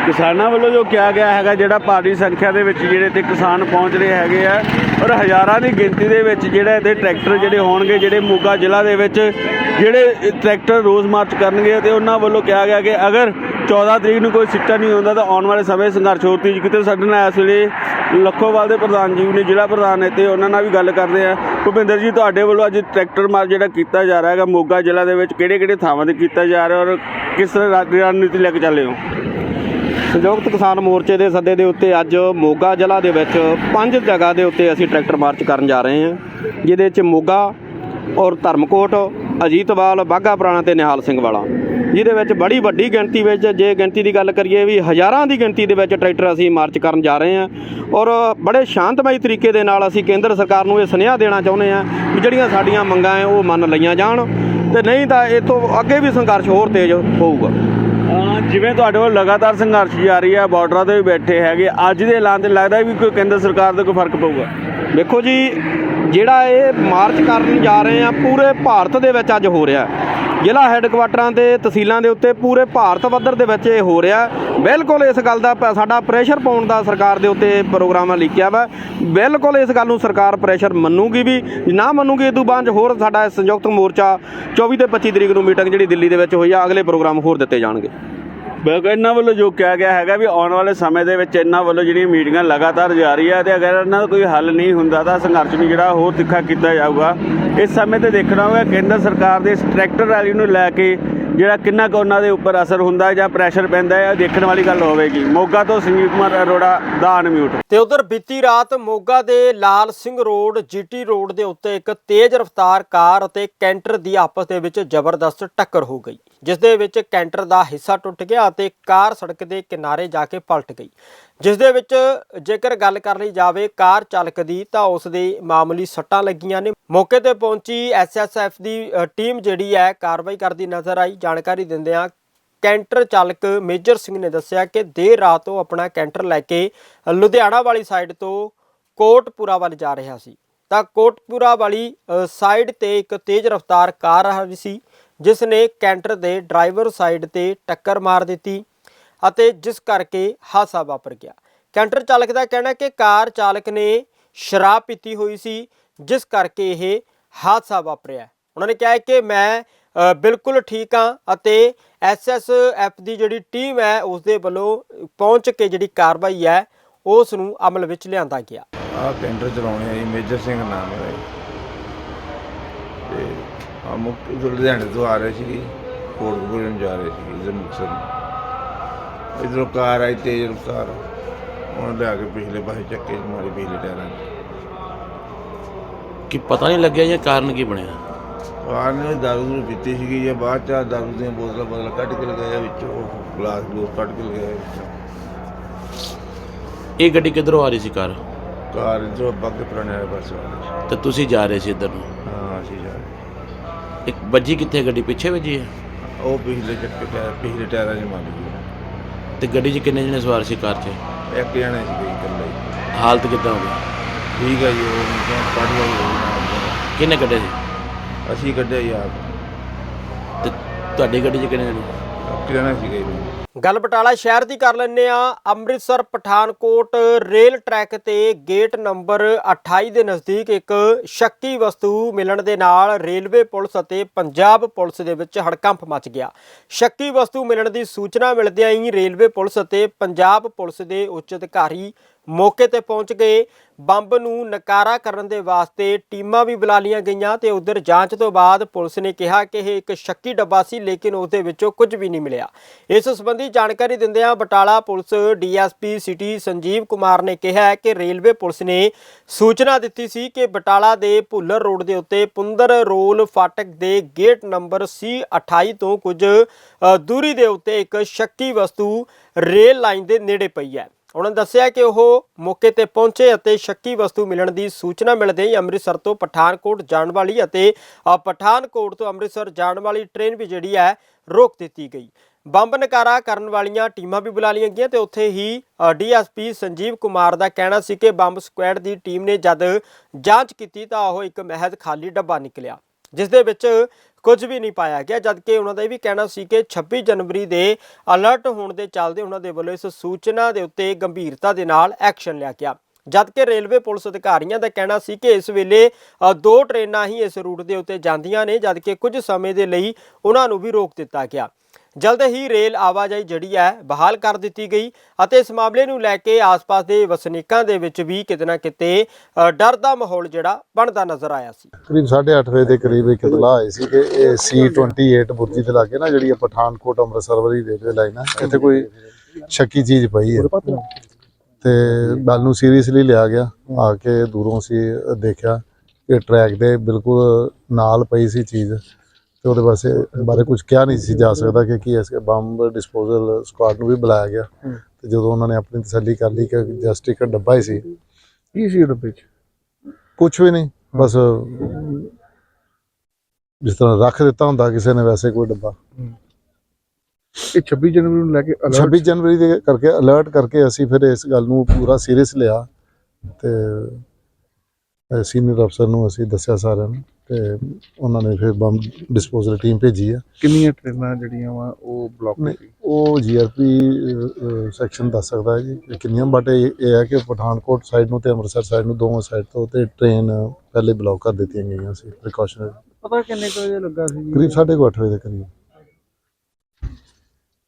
ਕਿਸਾਨਾਂ ਵੱਲੋਂ ਜੋ ਕਿਹਾ ਗਿਆ ਹੈਗਾ, ਜਿਹੜਾ ਭਾਰੀ ਸੰਖਿਆ ਦੇ ਵਿੱਚ ਜਿਹੜੇ ਤੇ ਕਿਸਾਨ ਪਹੁੰਚ ਰਹੇ ਹੈਗੇ ਆ, ਔਰ ਹਜ਼ਾਰਾਂ ਦੀ ਗਿਣਤੀ ਦੇ ਵਿੱਚ ਜਿਹੜਾ ਇਹਦੇ ਟਰੈਕਟਰ ਜਿਹੜੇ ਹੋਣਗੇ, ਜਿਹੜੇ ਮੋਗਾ ਜ਼ਿਲ੍ਹਾ ਦੇ ਵਿੱਚ ਜਿਹੜੇ ਟਰੈਕਟਰ ਰੋਜ਼ ਮਾਰਚ ਕਰਨਗੇ ਤੇ ਉਹਨਾਂ ਵੱਲੋਂ ਕਿਹਾ ਗਿਆ ਕਿ ਅਗਰ 14 ਤਰੀਕ ਨੂੰ ਕੋਈ ਸਿੱਟਾ ਨਹੀਂ ਹੁੰਦਾ, ਤਾਂ ਆਉਣ ਵਾਲੇ ਸਮੇਂ ਸੰਘਰਸ਼ ਹੋਰ ਤੇਜ਼ ਕਿਤੇ ਸਾਡੇ ਨਾਲ ਇਸ ਵੇਲੇ ਲੱਖੋਵਾਲ ਦੇ ਪ੍ਰਧਾਨ ਜੀ ਨੇ ਜ਼ਿਲ੍ਹਾ ਪ੍ਰਧਾਨ ਨੇ ਤੇ ਉਹਨਾਂ ਨਾਲ ਵੀ ਗੱਲ ਕਰਦੇ ਆ। ਭੁਪਿੰਦਰ ਜੀ, ਤੁਹਾਡੇ ਵੱਲੋਂ ਅੱਜ ਟਰੈਕਟਰ ਮਾਰਚ ਜਿਹੜਾ ਕੀਤਾ ਜਾ ਰਿਹਾ ਹੈਗਾ, ਮੋਗਾ ਜ਼ਿਲ੍ਹਾ ਦੇ ਵਿੱਚ ਕਿਹੜੇ ਕਿਹੜੇ ਥਾਵਾਂ ਤੇ ਕੀਤਾ ਜਾ ਰਿਹਾ, ਔਰ ਕਿਸ ਤਰ੍ਹਾਂ ਰਣਨੀਤੀ ਲੈ ਕੇ ਚੱਲੇ ਹੋ? ਸੰਯੁਕਤ ਕਿਸਾਨ ਮੋਰਚੇ ਦੇ ਸੱਦੇ ਦੇ ਉੱਤੇ ਅੱਜ ਮੋਗਾ ਜ਼ਿਲ੍ਹਾ ਦੇ ਵਿੱਚ ਪੰਜ ਜਗ੍ਹਾ ਦੇ ਉੱਤੇ ਅਸੀਂ ਟਰੈਕਟਰ ਮਾਰਚ ਕਰਨ ਜਾ ਰਹੇ ਹਾਂ, ਜਿਹਦੇ ਵਿੱਚ ਮੋਗਾ ਔਰ ਧਰਮਕੋਟ, ਅਜੀਤਵਾਲ ਬਾਘਾ ਪੁਰਾਣਾ ਤੇ ਨਿਹਾਲ ਸਿੰਘ ਵਾਲਾ, ਜਿਹਦੇ ਵਿੱਚ ਬੜੀ ਵੱਡੀ ਗਿਣਤੀ ਵਿੱਚ ਜੇ ਗਿਣਤੀ ਦੀ ਗੱਲ ਕਰੀਏ ਵੀ ਹਜ਼ਾਰਾਂ ਦੀ ਗਿਣਤੀ ਦੇ ਵਿੱਚ ਟਰੈਕਟਰ ਅਸੀਂ ਮਾਰਚ ਕਰਨ ਜਾ ਰਹੇ ਹਾਂ ਔਰ ਬੜੇ ਸ਼ਾਂਤਮਈ ਤਰੀਕੇ ਦੇ ਨਾਲ ਅਸੀਂ ਕੇਂਦਰ ਸਰਕਾਰ ਨੂੰ ਇਹ ਸੁਨੇਹਾ ਦੇਣਾ ਚਾਹੁੰਦੇ ਹਾਂ ਵੀ ਜਿਹੜੀਆਂ ਸਾਡੀਆਂ ਮੰਗਾਂ ਹੈ ਉਹ ਮੰਨ ਲਈਆਂ ਜਾਣ ਤੇ ਨਹੀਂ ਤਾਂ ਇਹ ਤੋਂ ਅੱਗੇ ਵੀ ਸੰਘਰਸ਼ ਹੋਰ ਤੇਜ਼ ਹੋਊਗਾ। ਜਿਵੇਂ ਤੁਹਾਡੇ ਕੋਲ ਲਗਾਤਾਰ ਸੰਘਰਸ਼ ਜਾਰੀ ਹੈ, ਬਾਰਡਰਾਂ ਤੇ ਵੀ ਬੈਠੇ ਹੈਗੇ, ਅੱਜ ਦੇ ਐਲਾਨ ਤੇ ਲੱਗਦਾ ਵੀ ਕੋਈ ਕੇਂਦਰ ਸਰਕਾਰ ਦਾ ਕੋਈ ਫ਼ਰਕ ਪਊਗਾ। ਦੇਖੋ ਜੀ, ਜਿਹੜਾ ਇਹ ਮਾਰਚ ਕਰਨ ਜਾ ਰਹੇ ਆ ਪੂਰੇ ਭਾਰਤ ਦੇ ਵਿੱਚ ਅੱਜ ਹੋ ਰਿਹਾ। ਜ਼ਿਲ੍ਹਾ ਹੈੱਡਕੁਆਟਰਾਂ ਤੇ ਤਹਿਸੀਲਾਂ ਦੇ ਉੱਤੇ ਪੂਰੇ ਭਾਰਤ ਪੱਧਰ ਦੇ ਵਿੱਚ ਇਹ ਹੋ ਰਿਹਾ ਬਿਲਕੁਲ ਇਸ ਗੱਲ ਦਾ ਪ- ਸਾਡਾ ਪ੍ਰੈਸ਼ਰ ਪਾਉਣ ਦਾ ਸਰਕਾਰ ਦੇ ਉੱਤੇ ਪ੍ਰੋਗਰਾਮ ਲਿਖਿਆ ਵਾ। ਬਿਲਕੁਲ ਇਸ ਗੱਲ ਨੂੰ ਸਰਕਾਰ ਪ੍ਰੈਸ਼ਰ ਮੰਨੂਗੀ ਵੀ, ਨਾ ਮੰਨੂਗੀ, ਇਹ ਤੋਂ ਬਾਅਦ 'ਚ ਹੋਰ ਸਾਡਾ ਸੰਯੁਕਤ ਮੋਰਚਾ 24 ਤੇ 25 ਤਰੀਕ ਨੂੰ ਮੀਟਿੰਗ ਜਿਹੜੀ ਦਿੱਲੀ ਦੇ ਵਿੱਚ ਹੋਈ ਆ, ਅਗਲੇ ਪ੍ਰੋਗਰਾਮ ਹੋਰ ਦਿੱਤੇ ਜਾਣਗੇ। ਇਹਨਾਂ ਵੱਲੋਂ ਜੋ ਕਿਹਾ ਗਿਆ ਹੈਗਾ ਵੀ ਆਉਣ ਵਾਲੇ ਸਮੇਂ ਦੇ ਵਿੱਚ ਇਹਨਾਂ ਵੱਲੋਂ ਜਿਹੜੀਆਂ ਮੀਟਿੰਗਾਂ ਲਗਾਤਾਰ ਜਾਰੀ ਹੈ ਤੇ ਅਗਰ ਇਹਨਾਂ ਦਾ ਕੋਈ ਹੱਲ ਨਹੀਂ ਹੁੰਦਾ ਤਾਂ ਸੰਘਰਸ਼ ਨੂੰ ਜਿਹੜਾ ਹੋਰ ਤਿੱਖਾ ਕੀਤਾ ਜਾਊਗਾ। ਇਸ ਸਮੇਂ ਤੇ ਦੇਖਣਾ ਹੋਗਾ ਕੇਂਦਰ ਸਰਕਾਰ ਦੇ ਇਸ ਟਰੈਕਟਰ ਰੈਲੀ ਨੂੰ ਲੈ ਕੇ ਜਿਹੜਾ ਕਿੰਨਾ ਕੁ ਉਹਨਾਂ ਦੇ ਉੱਪਰ ਅਸਰ ਹੁੰਦਾ ਹੈ ਜਾਂ ਪ੍ਰੈਸ਼ਰ ਪੈਂਦਾ ਹੈ, ਇਹ ਦੇਖਣ ਵਾਲੀ ਗੱਲ ਹੋਵੇਗੀ। ਮੋਗਾ ਤੋਂ ਸੰਜੀਵ ਕੁਮਾਰ ਅਰੋੜਾ ਦਾ ਅਨਮਿਊਟ ਤੇ ਉਧਰ ਬੀਤੀ ਰਾਤ ਮੋਗਾ ਦੇ Lal Singh road, GT road ਦੇ ਉੱਤੇ ਇੱਕ ਤੇਜ਼ ਰਫ਼ਤਾਰ ਕਾਰ ਅਤੇ ਕੈਂਟਰ ਦੀ ਆਪਸ ਦੇ ਵਿੱਚ ਜ਼ਬਰਦਸਤ ਟੱਕਰ ਹੋ ਗਈ, ਜਿਸ ਦੇ ਵਿੱਚ ਕੈਂਟਰ ਦਾ ਹਿੱਸਾ ਟੁੱਟ ਗਿਆ ਅਤੇ ਕਾਰ ਸੜਕ ਦੇ ਕਿਨਾਰੇ ਜਾ ਕੇ ਪਲਟ ਗਈ। ਜਿਸ ਦੇ ਵਿੱਚ ਜੇਕਰ ਗੱਲ ਕਰ ਲਈ ਜਾਵੇ, ਕਾਰ ਚਾਲਕ ਦੀ, ਤਾਂ ਉਸ ਦੇ ਮਾਮੂਲੀ ਸੱਟਾਂ ਲੱਗੀਆਂ ਨੇ। ਮੌਕੇ ਤੇ ਪਹੁੰਚੀ ਐਸਐਸਐਫ ਦੀ ਟੀਮ ਜਿਹੜੀ ਹੈ, ਕਾਰਵਾਈ ਕਰਦੀ ਨਜ਼ਰ ਆਈ। ਜਾਣਕਾਰੀ ਦਿੰਦਿਆਂ ਕੈਂਟਰ ਚਾਲਕ ਮੇਜਰ ਸਿੰਘ ਨੇ ਦੱਸਿਆ ਕਿ ਦੇਰ ਰਾਤ ਉਹ ਆਪਣਾ ਕੈਂਟਰ ਲੈ ਕੇ ਲੁਧਿਆਣਾ ਵਾਲੀ ਸਾਈਡ ਤੋਂ ਕੋਟਪੂਰਾ ਵੱਲ ਜਾ ਰਿਹਾ ਸੀ। ਤਾਂ ਕੋਟਪੂਰਾ ਵਾਲੀ ਸਾਈਡ ਤੇ ਇੱਕ ਤੇਜ਼ ਰਫ਼ਤਾਰ ਕਾਰ ਆ ਰਹੀ ਸੀ, ਜਿਸ ਨੇ ਕੈਂਟਰ ਦੇ ਡਰਾਈਵਰ ਸਾਈਡ ਤੇ ਟੱਕਰ ਮਾਰ ਦਿੱਤੀ। ਅਤੇ ਜਿਸ ਕਰਕੇ ਹਾਦਸਾ ਵਾਪਰ ਗਿਆ। ਕੈਂਟਰ ਚਾਲਕ ਦਾ ਕਹਿਣਾ ਕਿ ਕਾਰ ਚਾਲਕ ਨੇ ਸ਼ਰਾਬ ਪੀਤੀ ਹੋਈ ਸੀ, ਜਿਸ ਕਰਕੇ ਇਹ ਹਾਦਸਾ ਵਾਪਰਿਆ ਉਹਨਾਂ ਨੇ ਕਿਹਾ ਕਿ ਮੈਂ ਬਿਲਕੁਲ ਠੀਕ ਹਾਂ ਅਤੇ ਐਸਐਸਐਫ ਦੀ ਜਿਹੜੀ ਟੀਮ ਹੈ ਉਸ ਦੇ ਵੱਲੋਂ ਪਹੁੰਚ ਕੇ ਜਿਹੜੀ ਕਾਰਵਾਈ ਹੈ ਉਸ ਨੂੰ ਅਮਲ ਵਿੱਚ ਲਿਆਂਦਾ ਗਿਆ। ਆਹ ਕੈਂਟਰ ਚਲਾਉਣੇ ਆ ਜੀ, ਮੇਜਰ ਸਿੰਘ ਨਾਮ ਹੈ। ਤੇ ਆ ਮੁਕਤ ਲੁਧਿਆਣੇ ਤੋਂ ਆ ਰਹੇ ਸੀ ਕੋਟਕਪੂਰੇ ਨੂੰ ਜਾ ਰਹੇ ਸੀ ਮੁਕਤਸਰ ਇਧਰੋਂ ਕਾਰ ਆਈ ਤੇਜ਼ ਰਫ਼ਤਾਰ। ਉਹਨੇ ਲਿਆ ਕੇ ਪਿਛਲੇ ਪਾਸੇ ਚੱਕੇ 'ਚ ਮਾਰੀ ਪਿਛਲੇ ਟਾਇਰਾਂ 'ਚ। ਕਿ ਪਤਾ ਨਹੀਂ ਲੱਗਿਆ ਜਾਂ ਕਾਰਨ ਕੀ ਬਣਿਆ? ਕਾਰ ਨੇ ਦਾਰੂ ਨੂੰ ਪੀਤੀ ਸੀਗੀ ਜਾਂ ਬਾਅਦ ਚ ਆਹ ਦਾਰੂ ਦੀਆਂ ਬੋਤਲਾਂ ਬਦਲ ਕੱਢ ਕੇ ਲਗਾਇਆ ਵਿੱਚੋਂ ਗਲਾਸ ਗਲੂਸ ਕੱਢ ਕੇ ਲਗਾਇਆ ਵਿੱਚੋਂ। ਇਹ ਗੱਡੀ ਕਿੱਧਰੋਂ ਆ ਰਹੀ ਸੀ ਕਾਰ? ਕਾਰ ਜੋ ਬੱਗ ਪੁਰਾਣੇ ਵਾਲੇ ਪਾਸੇ ਆ ਰਹੀ ਤੇ ਤੁਸੀਂ ਜਾ ਰਹੇ ਸੀ ਇੱਧਰ ਨੂੰ? ਹਾਂ ਅਸੀਂ ਜਾ ਰਹੇ ਇੱਕ ਵੱਜੀ ਕਿੱਥੇ ਗੱਡੀ? ਪਿੱਛੇ ਵੱਜੀ ਹੈ ਉਹ ਪਿਛਲੇ ਚੱਕੇ ਟਾਇਰ ਪਿਛਲੇ ਟਾਇਰਾਂ 'ਚ ਮਾਰੀ ਗਈ ਤੇ ਗੱਡੀ 'ਚ ਕਿੰਨੇ ਜਣੇ ਸਵਾਰ ਸੀ ਕਾਰ 'ਚ? ਇੱਕ ਜਣੇ ਸੀ ਗਈ ਇਕੱਲਾ। ਹੀ ਹਾਲਤ ਕਿੱਦਾਂ ਹੋ ਗਈ? ਠੀਕ ਹੈ ਜੀ ਉਹ ਕੱਢ ਲਈ ਕਿੰਨੇ ਕੱਢੇ ਸੀ? ਅਸੀਂ ਕੱਢਿਆ ਯਾਰ ਤੇ ਤੁਹਾਡੀ ਗੱਡੀ 'ਚ ਕਿੰਨੇ ਜਣੇ? ਇੱਕ ਜਣਾ ਸੀ ਗੱਲ ਬਟਾਲਾ ਸ਼ਹਿਰ ਦੀ ਕਰ ਲੈਂਦੇ ਆ ਅੰਮ੍ਰਿਤਸਰ, ਪਠਾਨਕੋਟ ਰੇਲ ਟਰੈਕ ਤੇ ਗੇਟ ਨੰਬਰ 28 ਦੇ ਨਜ਼ਦੀਕ ਇੱਕ ਸ਼ੱਕੀ ਵਸਤੂ ਮਿਲਣ ਦੇ ਨਾਲ ਰੇਲਵੇ ਪੁਲਿਸ ਅਤੇ ਪੰਜਾਬ ਪੁਲਿਸ ਦੇ ਵਿੱਚ ਹੜਕੰਪ ਮਚ ਗਿਆ। ਸ਼ੱਕੀ ਵਸਤੂ ਮਿਲਣ ਦੀ ਸੂਚਨਾ ਮਿਲਦਿਆਂ ਹੀ ਰੇਲਵੇ ਪੁਲਿਸ ਅਤੇ ਪੰਜਾਬ ਪੁਲਿਸ ਦੇ ਉੱਚ ਅਧਿਕਾਰੀ ਮੌਕੇ ਤੇ ਪਹੁੰਚ ਗਏ। ਬੰਬ ਨੂੰ ਨਕਾਰਾ ਕਰਨ ਦੇ ਵਾਸਤੇ ਟੀਮਾਂ ਵੀ ਬੁਲਾ ਲਈਆਂ ਗਈਆਂ ਤੇ ਉਧਰ ਜਾਂਚ ਤੋਂ ਬਾਅਦ ਪੁਲਿਸ ਨੇ ਕਿਹਾ ਕਿ ਇਹ ਇੱਕ ਸ਼ੱਕੀ ਡੱਬਾ ਸੀ, ਲੇਕਿਨ ਉਸ ਦੇ ਵਿੱਚੋਂ ਕੁਝ ਵੀ ਨਹੀਂ ਮਿਲਿਆ। ਇਸ ਸੰਬੰਧੀ ਜਾਣਕਾਰੀ ਦਿੰਦਿਆਂ Batala police DSP city Sanjeev Kumar ਨੇ ਕਿਹਾ ਕਿ ਰੇਲਵੇ ਪੁਲਿਸ ਨੇ ਸੂਚਨਾ ਦਿੱਤੀ ਸੀ ਕਿ ਬਟਾਲਾ ਦੇ ਭੁੱਲਰ ਰੋਡ ਦੇ ਉੱਤੇ ਪੁੰਦਰ ਰੋਲ ਫਾਟਕ ਦੇ ਗੇਟ ਨੰਬਰ C28 ਤੋਂ ਕੁਝ ਦੂਰੀ ਦੇ ਉੱਤੇ ਇੱਕ ਸ਼ੱਕੀ ਵਸਤੂ ਰੇਲ ਲਾਈਨ ਦੇ ਨੇੜੇ ਪਈ ਹੈ। ਉਹਨਾਂ ਨੇ ਦੱਸਿਆ ਕਿ ਉਹ ਮੌਕੇ ਤੇ ਪਹੁੰਚੇ ਅਤੇ ਸ਼ੱਕੀ ਵਸਤੂ ਮਿਲਣ ਦੀ ਸੂਚਨਾ ਮਿਲਦੇ ਹੀ ਅੰਮ੍ਰਿਤਸਰ ਤੋਂ ਪਠਾਨਕੋਟ ਜਾਣ ਵਾਲੀ ਅਤੇ ਪਠਾਨਕੋਟ ਤੋਂ ਅੰਮ੍ਰਿਤਸਰ ਜਾਣ ਵਾਲੀ ਟ੍ਰੇਨ ਵੀ ਜਿਹੜੀ ਹੈ, ਰੋਕ ਦਿੱਤੀ ਗਈ। ਬੰਬ ਨਕਾਰਾ ਕਰਨ ਵਾਲੀਆਂ ਟੀਮਾਂ ਵੀ ਬੁਲਾ ਲਈਆਂ ਗਈਆਂ ਤੇ ਉੱਥੇ ਹੀ ਡੀਐਸਪੀ ਸੰਜੀਵ ਕੁਮਾਰ ਦਾ ਕਹਿਣਾ ਸੀ ਕਿ ਬੰਬ ਸਕੁਐਡ ਦੀ ਟੀਮ ਨੇ ਜਦ ਜਾਂਚ ਕੀਤੀ ਤਾਂ ਉਹ ਇੱਕ ਮਹਿਜ਼ ਖਾਲੀ ਡੱਬਾ ਨਿਕਲਿਆ, ਜਿਸ ਦੇ ਵਿੱਚ ਕੁਝ ਵੀ ਨਹੀਂ ਪਾਇਆ ਗਿਆ, ਜਦਕਿ ਉਹਨਾਂ ਦਾ ਇਹ ਵੀ ਕਹਿਣਾ ਸੀ ਕਿ 26 ਜਨਵਰੀ ਦੇ ਅਲਰਟ ਹੋਣ ਦੇ ਚੱਲਦੇ ਉਹਨਾਂ ਦੇ ਵੱਲੋਂ ਇਸ ਸੂਚਨਾ ਦੇ ਉੱਤੇ ਗੰਭੀਰਤਾ ਦੇ ਨਾਲ ਐਕਸ਼ਨ ਲਿਆ ਗਿਆ। ਜਦਕਿ ਰੇਲਵੇ ਪੁਲਿਸ ਅਧਿਕਾਰੀਆਂ ਦਾ ਕਹਿਣਾ ਸੀ ਕਿ ਇਸ ਵੇਲੇ ਦੋ ਟ੍ਰੇਨਾਂ ਹੀ ਇਸ ਰੂਟ ਦੇ ਉੱਤੇ ਜਾਂਦੀਆਂ ਨੇ, ਜਦਕਿ ਕੁਝ ਸਮੇਂ ਦੇ ਲਈ ਉਹਨਾਂ ਨੂੰ ਵੀ ਰੋਕ ਦਿੱਤਾ ਗਿਆ। ਜਲਦ ਹੀ ਰੇਲ ਆਵਾਜਾਈ ਜਿਹੜੀ ਹੈ ਬਹਾਲ ਕਰ ਦਿੱਤੀ ਗਈ ਅਤੇ ਇਸ ਮਾਮਲੇ ਨੂੰ ਲੈ ਕੇ ਆਸ-ਪਾਸ ਦੇ ਵਸਨੀਕਾਂ ਦੇ ਵਿੱਚ ਵੀ ਕਿਤੇ ਨਾ ਕਿਤੇ ਡਰ ਦਾ ਮਾਹੌਲ ਜਿਹੜਾ ਬਣਦਾ ਨਜ਼ਰ ਆਇਆ ਸੀ। ਕਰੀਬ 8:30 ਵਜੇ ਦੇ ਕਰੀਬ ਇੱਕ ਇਤਲਾਹ ਆਈ ਸੀ ਕਿ ਇਹ C28 ਬੁਰਜੀ ਦੇ ਲਾਗੇ ਨਾ ਜਿਹੜੀ ਪਠਾਨਕੋਟ ਅੰਮ੍ਰਿਤਸਰ ਵਾਲੀ ਰੇਲਵੇ ਲਾਈਨ ਹੈ ਇੱਥੇ ਕੋਈ ਸ਼ੱਕੀ ਚੀਜ਼ ਪਈ ਹੈ ਤੇ ਗੱਲ ਨੂੰ ਸੀਰੀਅਸਲੀ ਲਿਆ ਗਿਆ, ਆ ਕੇ ਦੂਰੋਂ ਅਸੀਂ ਦੇਖਿਆ ਕਿ ਟਰੈਕ ਦੇ ਬਿਲਕੁਲ ਨਾਲ ਪਈ ਸੀ ਚੀਜ਼। ਤੇ ਉਹਦੇ ਵਾਸਤੇ ਬਾਰੇ ਕੁਝ ਕਿਹਾ ਨਹੀਂ ਸੀ ਜਾ ਸਕਦਾ ਕਿ ਕੀ ਇਸ ਬੰਬ ਡਿਸਪੋਜ਼ਲ ਸਕੁਆਡ ਨੂੰ ਵੀ ਬੁਲਾਇਆ ਗਿਆ। ਤੇ ਜਦੋਂ ਉਹਨਾਂ ਨੇ ਆਪਣੀ ਤਸੱਲੀ ਕਰ ਲਈ ਕਿ ਜਸਟ ਇੱਕ ਡੱਬਾ ਹੀ ਸੀ। ਕੀ ਸੀ ਡੱਬੇ 'ਚ ਕੁਝ ਵੀ ਨਹੀਂ ਬਸ ਜਿਸ ਤਰ੍ਹਾਂ ਰੱਖ ਦਿੱਤਾ ਹੁੰਦਾ ਕਿਸੇ ਨੇ ਵੈਸੇ ਕੋਈ ਡੱਬਾ। ਇਹ 26 ਜਨਵਰੀ ਨੂੰ ਲੈ ਕੇ 26 ਜਨਵਰੀ ਦੇ ਕਰਕੇ ਅਲਰਟ ਕਰਕੇ ਅਸੀਂ ਫਿਰ ਇਸ ਗੱਲ ਨੂੰ ਪੂਰਾ ਸੀਰੀਅਸ ਲਿਆ ਤੇ ਸੀਨੀਅਰ ਅਫਸਰ ਨੂੰ ਅਸੀਂ ਦੱਸਿਆ ਸਾਰਿਆਂ ਨੂੰ। ਤੇ ਉਹਨਾਂ ਨੇ ਫਿਰ ਬੰਬ ਡਿਸਪੋਜ਼ਲ ਟੀਮ ਭੇਜੀ ਆ। ਕਿੰਨੀਆਂ ਟ੍ਰੇਨਾਂ ਜਿਹੜੀਆਂ ਵਾ ਉਹ ਬਲੌਕ ਨਹੀਂ, ਉਹ ਜੀਆਰਪੀ ਸੈਕਸ਼ਨ ਦੱਸ ਸਕਦਾ ਹੈ ਜੀ ਕਿ ਕਿੰਨੀਆਂ ਬਟ ਇਹ ਹੈ ਕਿ ਪਠਾਨਕੋਟ ਸਾਈਡ ਨੂੰ ਤੇ ਅੰਮ੍ਰਿਤਸਰ ਸਾਈਡ ਨੂੰ ਦੋਵਾਂ ਸਾਈਡ ਤੋਂ ਤੇ ਟ੍ਰੇਨ ਪਹਿਲੇ ਬਲੌਕ ਕਰ ਦਿੱਤੀਆਂ ਗਈਆਂ ਸੀ ਪ੍ਰੀਕਾਸ਼ਨਰੀ ਪਤਾ ਕਿੰਨੇ ਕੁ ਵਜੇ ਲੱਗਾ ਸੀ ਕਰੀਬ 8:30 ਵਜੇ ਦੇ ਕਰੀਬ।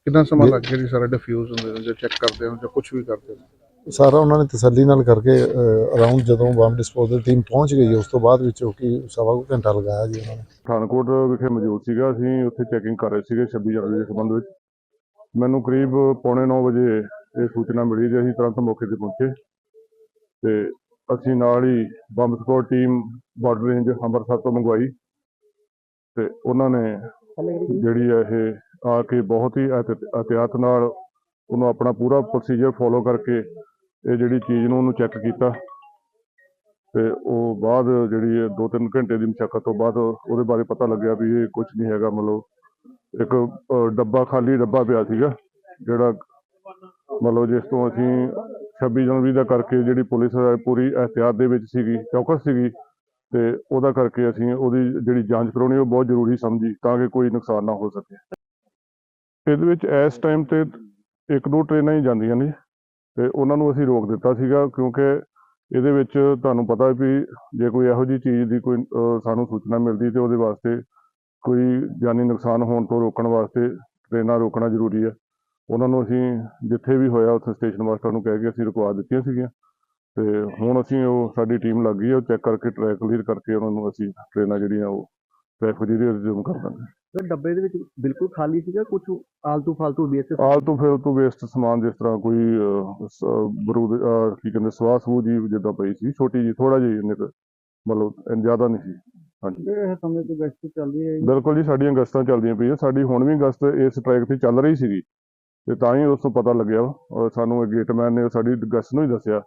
ਕਿੰਨਾ ਸਮਾਂ ਜੀ। ਲੱਗ ਗਿਆ ਜੀ ਸਾਰਾ ਡਿਫਿਊਜ਼ ਹੁੰਦੇ ਨੂੰ ਜਾਂ ਚੈੱਕ ਕਰਦੇ ਹੋ ਜਾਂ ਕੁਝ ਵੀ ਕਰਦੇ ਹੋ? ਸਾਰਾ ਉਹਨਾਂ ਨੇ ਤਸੱਲੀ ਨਾਲ ਕਰਕੇ ਅਰਾਊਂਡ ਜਦੋਂ ਬੰਬ ਡਿਸਪੋਜ਼ਲ ਟੀਮ ਪਹੁੰਚ ਗਈ, ਉਸ ਤੋਂ ਬਾਅਦ ਵਿੱਚ ਉਹ ਕੀ ਸਵਾ ਕੁ ਘੰਟਾ ਲਗਾਇਆ ਜੀ ਉਹਨਾਂ ਨੇ। ਪਠਾਨਕੋਟ ਵਿਖੇ ਮੌਜੂਦ ਸੀਗਾ, ਅਸੀਂ ਉੱਥੇ ਚੈਕਿੰਗ ਕਰ ਰਹੇ ਸੀਗੇ 26 ਜਨਵਰੀ ਦੇ ਸੰਬੰਧ ਵਿੱਚ। ਮੈਨੂੰ ਕਰੀਬ ਪੌਣੇ 9 ਵਜੇ ਇਹ ਸੂਚਨਾ ਮਿਲੀ ਤੇ ਅਸੀਂ ਤੁਰੰਤ ਮੌਕੇ ਤੇ ਪਹੁੰਚੇ। ਤੇ ਅਸੀਂ ਨਾਲ ਹੀ bomb squad team border range Amritsar ਤੋਂ ਮੰਗਵਾਈ। ਤੇ ਉਹਨਾਂ ਨੇ ਜਿਹੜੀ ਹੈ ਇਹ ਆ ਕੇ ਬਹੁਤ ਹੀ ਇਹਤ- ਨਾਲ ਉਹਨੂੰ ਆਪਣਾ ਪੂਰਾ ਪ੍ਰੋਸੀਜਰ ਫੋਲੋ ਕਰਕੇ ਇਹ ਜਿਹੜੀ ਚੀਜ਼ ਨੂੰ ਉਹਨੂੰ ਚੈੱਕ ਕੀਤਾ ਤੇ ਉਹ ਬਾਅਦ ਜਿਹੜੀ ਦੋ ਤਿੰਨ ਘੰਟੇ ਦੀ ਮਸ਼ੱਕਤ ਤੋਂ ਬਾਅਦ ਉਹਦੇ ਬਾਰੇ ਪਤਾ ਲੱਗਿਆ ਵੀ ਇਹ ਕੁਝ ਨਹੀਂ ਹੈਗਾ ਮਤਲਬ ਇੱਕ ਡੱਬਾ ਖਾਲੀ ਡੱਬਾ ਪਿਆ ਸੀਗਾ ਜਿਹੜਾ ਮਤਲਬ ਜਿਸ ਤੋਂ ਅਸੀਂ 26 ਜਨਵਰੀ ਦਾ ਕਰਕੇ ਜਿਹੜੀ ਪੁਲਿਸ ਪੂਰੀ ਇਹਤਿਆਤ ਦੇ ਵਿੱਚ ਸੀਗੀ, ਚੌਕਸ ਸੀਗੀ ਤੇ ਉਹਦਾ ਕਰਕੇ ਅਸੀਂ ਉਹਦੀ ਜਿਹੜੀ ਜਾਂਚ ਕਰਾਉਣੀ ਉਹ ਬਹੁਤ ਜ਼ਰੂਰੀ ਸਮਝੀ ਤਾਂ ਕਿ ਕੋਈ ਨੁਕਸਾਨ ਨਾ ਹੋ ਸਕੇ। ਇਹਦੇ ਵਿੱਚ ਇਸ ਟਾਈਮ ਤੇ ਇੱਕ ਦੋ ਟ੍ਰੇਨਾਂ ਹੀ ਜਾਂਦੀਆਂ ਨੇ। ਤੇ ਉਹਨਾਂ ਨੂੰ ਅਸੀਂ ਰੋਕ ਦਿੱਤਾ ਸੀਗਾ ਕਿਉਂਕਿ ਇਹਦੇ ਵਿੱਚ ਤੁਹਾਨੂੰ ਪਤਾ ਵੀ ਜੇ ਕੋਈ ਇਹੋ ਜਿਹੀ ਚੀਜ਼ ਦੀ ਕੋਈ ਸਾਨੂੰ ਸੂਚਨਾ ਮਿਲਦੀ ਤੇ ਉਹਦੇ ਵਾਸਤੇ ਕੋਈ ਜਾਨੀ ਨੁਕਸਾਨ ਹੋਣ ਤੋਂ ਰੋਕਣ ਵਾਸਤੇ ਟ੍ਰੇਨਾਂ ਰੋਕਣਾ ਜ਼ਰੂਰੀ ਹੈ। ਉਹਨਾਂ ਨੂੰ ਅਸੀਂ ਜਿੱਥੇ ਵੀ ਹੋਇਆ ਉੱਥੇ ਸਟੇਸ਼ਨ ਮਾਸਟਰ ਨੂੰ ਕਹਿ ਕੇ ਅਸੀਂ ਰੁਕਵਾ ਦਿੱਤੀਆਂ ਸੀਗੀਆਂ ਤੇ ਹੁਣ ਅਸੀਂ ਉਹ ਸਾਡੀ ਟੀਮ ਲੱਗ ਗਈ ਹੈ, ਉਹ ਚੈੱਕ ਕਰਕੇ ਟਰੈਕ ਕਲੀਅਰ ਕਰਕੇ ਉਹਨਾਂ ਨੂੰ ਅਸੀਂ ਟ੍ਰੇਨਾਂ ਜਿਹੜੀਆਂ ਉਹ ਟਰੈਕ ਜਿਹੜੀ ਰਿਜ਼ਿਊਮ ਕਰ ਦਾਂਗੇ ਸਰ ਡੱਬੇ ਦੇ ਵਿੱਚ ਬਿਲਕੁਲ ਖਾਲੀ ਸੀਗਾ ਕੁਝ ਆਲਤੂ ਫਾਲਤੂ ਬੇਸਿਸ ਆਲਤੂ ਫਿਲਤੂ ਵੇਸਟ ਸਮਾਨ ਜਿਸ ਤਰ੍ਹਾਂ ਕੋਈ ਬਰੂਦ ਕੀ ਕਹਿੰਦੇ ਸਵਾਹ ਸਵੂ ਜੀ ਜਿੱਦਾਂ ਪਈ ਸੀ ਛੋਟੀ ਜੀ ਥੋੜਾ ਜਿਹੀ ਇੰਨੇ ਮਤਲਬ ਜ਼ਿਆਦਾ ਨਹੀਂ ਸੀ। ਹਾਂਜੀ। ਇਹ ਸਮੇਂ ਤੋਂ ਗਸ਼ਤ ਚੱਲ ਰਹੀ ਹੈ ਬਿਲਕੁਲ ਜੀ ਸਾਡੀਆਂ ਗਸਤਾਂ ਚੱਲਦੀਆਂ ਪਈਆਂ। ਸਾਡੀ ਹੁਣ ਵੀ ਗਸਤ ਇਸ ਟਰੈਕ ਤੇ ਚੱਲ ਰਹੀ ਸੀਗੀ। ਤੇ ਤਾਂ ਹੀ ਉਸ ਤੋਂ ਪਤਾ ਲੱਗਿਆ। ਸਾਨੂੰ ਗੇਟਮੈਨ ਨੇ ਸਾਡੀ ਗਸਤ ਨੂੰ ਹੀ ਦੱਸਿਆ।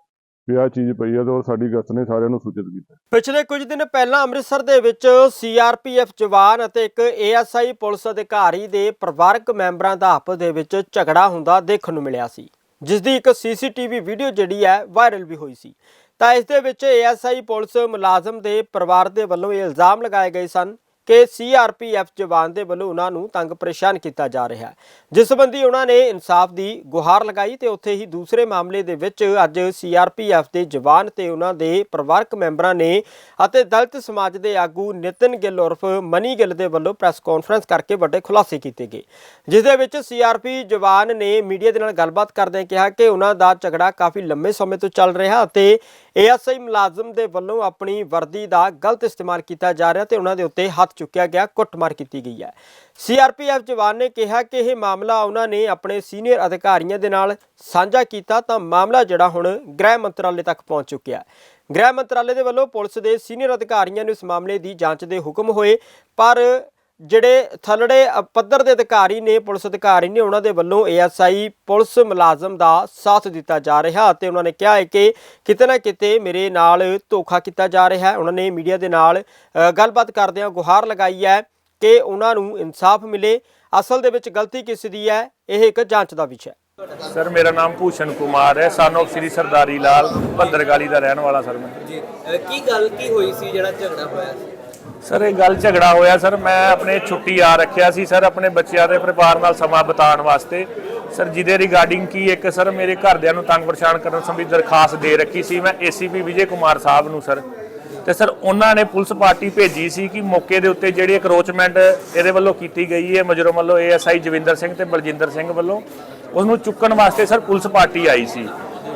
ਵੀ ਆਹ ਚੀਜ਼ ਪਈ ਆ ਤੇ ਉਹ ਸਾਡੀ ਗਸਤ ਨੇ ਸਾਰਿਆਂ ਨੂੰ ਸੂਚਿਤ ਕੀਤਾ। ਪਿਛਲੇ ਕੁਝ ਦਿਨ ਪਹਿਲਾਂ ਅੰਮ੍ਰਿਤਸਰ ਦੇ ਵਿੱਚ ਸੀਆਰਪੀਐਫ ਜਵਾਨ ਅਤੇ ਇੱਕ ਏਐਸਆਈ ਪੁਲਿਸ ਅਧਿਕਾਰੀ ਦੇ ਪਰਿਵਾਰਕ ਮੈਂਬਰਾਂ ਦਾ ਆਪਸ ਦੇ ਵਿੱਚ ਝਗੜਾ ਹੁੰਦਾ ਦੇਖਣ ਨੂੰ ਮਿਲਿਆ ਸੀ ਜਿਸ ਦੀ ਇੱਕ ਸੀਸੀਟੀਵੀ ਵੀਡੀਓ ਜਿਹੜੀ ਹੈ ਵਾਇਰਲ ਵੀ ਹੋਈ ਸੀ। ਤਾਂ ਇਸ ਦੇ ਵਿੱਚ ਏਐਸਆਈ ਪੁਲਿਸ ਮੁਲਾਜ਼ਮ ਦੇ ਪਰਿਵਾਰ ਦੇ ਵੱਲੋਂ ਇਹ ਇਲਜ਼ਾਮ ਲਗਾਏ ਗਏ ਸਨ ਕਿ ਸੀਆਰਪੀਐਫ ਜਵਾਨ ਦੇ ਵੱਲੋਂ ਉਹਨਾਂ ਨੂੰ ਤੰਗ ਪਰੇਸ਼ਾਨ ਕੀਤਾ ਜਾ ਰਿਹਾ ਹੈ। ਜਿਸ ਸੰਬੰਧੀ ਉਹਨਾਂ ਨੇ ਇਨਸਾਫ ਦੀ ਗੁਹਾਰ ਲਗਾਈ ਤੇ ਉੱਥੇ ਹੀ ਦੂਸਰੇ ਮਾਮਲੇ ਦੇ ਵਿੱਚ ਅੱਜ ਸੀਆਰਪੀਐਫ ਦੇ ਜਵਾਨ ਤੇ ਉਹਨਾਂ ਦੇ ਪਰਿਵਾਰਕ ਮੈਂਬਰਾਂ ਨੇ ਅਤੇ ਦਲਿਤ ਸਮਾਜ ਦੇ ਆਗੂ ਨਿਤਨ ਗਿੱਲ ਉਰਫ ਮਨੀ ਗਿੱਲ ਦੇ ਵੱਲੋਂ ਪ੍ਰੈਸ ਕਾਨਫਰੰਸ ਕਰਕੇ ਵੱਡੇ ਖੁਲਾਸੇ ਕੀਤੇ ਗਏ। ਜਿਸ ਦੇ ਵਿੱਚ ਸੀਆਰਪੀ ਜਵਾਨ ਨੇ ਮੀਡੀਆ ਦੇ ਨਾਲ ਗੱਲਬਾਤ ਕਰਦਿਆਂ ਕਿਹਾ ਕਿ ਉਹਨਾਂ ਦਾ ਝਗੜਾ ਕਾਫੀ ਲੰਮੇ ਸਮੇਂ ਤੋਂ ਚੱਲ ਰਿਹਾ ਅਤੇ ਏਐਸਆਈ ਮੁਲਾਜ਼ਮ ਦੇ ਵੱਲੋਂ ਆਪਣੀ ਵਰਦੀ ਦਾ ਗਲਤ ਇਸਤੇਮਾਲ ਕੀਤਾ ਜਾ ਰਿਹਾ ਤੇ ਉਹਨਾਂ ਦੇ ਉੱਤੇ ਹੱਥ ਚੁੱਕਿਆ ਗਿਆ, ਕੁੱਟਮਾਰ ਕੀਤੀ ਗਈ ਹੈ। ਸੀਆਰਪੀਐਫ ਜਵਾਨ ਨੇ ਕਿਹਾ ਕਿ ਇਹ ਮਾਮਲਾ ਉਹਨਾਂ ਨੇ ਆਪਣੇ ਸੀਨੀਅਰ ਅਧਿਕਾਰੀਆਂ ਦੇ ਨਾਲ ਸਾਂਝਾ ਕੀਤਾ, ਤਾਂ ਮਾਮਲਾ ਜਿਹੜਾ ਹੁਣ ਗ੍ਰਹਿ ਮੰਤਰਾਲੇ ਤੱਕ ਪਹੁੰਚ ਚੁੱਕਿਆ ਹੈ। ਗ੍ਰਹਿ ਮੰਤਰਾਲੇ ਦੇ ਵੱਲੋਂ ਪੁਲਿਸ ਦੇ ਸੀਨੀਅਰ ਅਧਿਕਾਰੀਆਂ ਨੂੰ ਇਸ ਮਾਮਲੇ ਦੀ ਜਾਂਚ ਦੇ ਹੁਕਮ ਹੋਏ, ਪਰ ਜਿਹੜੇ ਥੱਲੜੇ ਪੱਧਰ ਦੇ ਅਧਿਕਾਰੀ ਨੇ ਪੁਲਿਸ ਅਧਿਕਾਰੀ ਨੇ ਉਹਨਾਂ ਦੇ ਵੱਲੋਂ ਏਐਸਆਈ ਪੁਲਿਸ ਮੁਲਾਜ਼ਮ ਦਾ ਸਾਥ ਦਿੱਤਾ ਜਾ ਰਿਹਾ ਅਤੇ ਉਹਨਾਂ ਨੇ ਕਿਹਾ ਹੈ ਕਿ ਕਿਤੇ ਨਾ ਕਿਤੇ ਮੇਰੇ ਨਾਲ ਧੋਖਾ ਕੀਤਾ ਜਾ ਰਿਹਾ ਹੈ। ਉਹਨਾਂ ਨੇ ਮੀਡੀਆ ਦੇ ਨਾਲ ਗੱਲਬਾਤ ਕਰਦਿਆਂ ਗੁਹਾਰ ਲਗਾਈ ਹੈ ਕਿ ਉਹਨਾਂ ਨੂੰ ਇਨਸਾਫ ਮਿਲੇ। ਅਸਲ ਦੇ ਵਿੱਚ ਗਲਤੀ ਕਿਸ ਦੀ ਹੈ ਇਹ ਇੱਕ ਜਾਂਚ ਦਾ ਵਿਸ਼ਾ ਹੈ। ਸਰ ਮੇਰਾ ਨਾਮ ਭੂਸ਼ਣ ਕੁਮਾਰ ਹੈ। ਸਨ ਸ੍ਰੀ ਸਰਦਾਰੀ ਲਾਲ ਭੰਦਰਗਾਲੀ ਦਾ ਰਹਿਣ ਵਾਲਾ ਸਰ ਮੈਂ। ਜੀ ਕੀ ਗੱਲ ਕੀ ਹੋਈ ਸੀ ਜਿਹੜਾ ਝਗੜਾ ਹੋਇਆ ਸੀ? ਸਰ, ਇਹ ਗੱਲ ਝਗੜਾ ਹੋਇਆ, ਸਰ। ਮੈਂ ਆਪਣੇ ਛੁੱਟੀ ਆ ਰੱਖਿਆ ਸੀ, ਸਰ, ਆਪਣੇ ਬੱਚਿਆਂ ਦੇ ਪਰਿਵਾਰ ਨਾਲ ਸਮਾਂ ਬਿਤਾਉਣ ਵਾਸਤੇ। ਸਰ, ਜਿਹਦੇ ਰਿਗਾਰਡਿੰਗ ਕੀ ਇੱਕ, ਸਰ, ਮੇਰੇ ਘਰਦਿਆਂ ਨੂੰ ਤੰਗ ਪਰੇਸ਼ਾਨ ਕਰਨ ਸੰਬੰਧੀ ਦਰਖਾਸਤ ਦੇ ਰੱਖੀ ਸੀ ਮੈਂ ਏਸੀਪੀ ਵਿਜੇ ਕੁਮਾਰ ਸਾਹਿਬ ਨੂੰ, ਸਰ। ਤੇ ਸਰ, ਉਹਨਾਂ ਨੇ ਪੁਲਿਸ ਪਾਰਟੀ ਭੇਜੀ ਸੀ ਕਿ ਮੌਕੇ ਦੇ ਉੱਤੇ ਜਿਹੜੀ ਅਕਰੋਚਮੈਂਟ ਇਹਦੇ ਵੱਲੋਂ ਕੀਤੀ ਗਈ ਹੈ ਮਜ਼ਰਮ ਵੱਲੋਂ ਏਐਸਆਈ ਜਵਿੰਦਰ ਸਿੰਘ ਤੇ ਬਲਜਿੰਦਰ ਸਿੰਘ ਵੱਲੋਂ ਉਸਨੂੰ ਚੁੱਕਣ ਵਾਸਤੇ, ਸਰ, ਪੁਲਿਸ ਪਾਰਟੀ ਆਈ ਸੀ।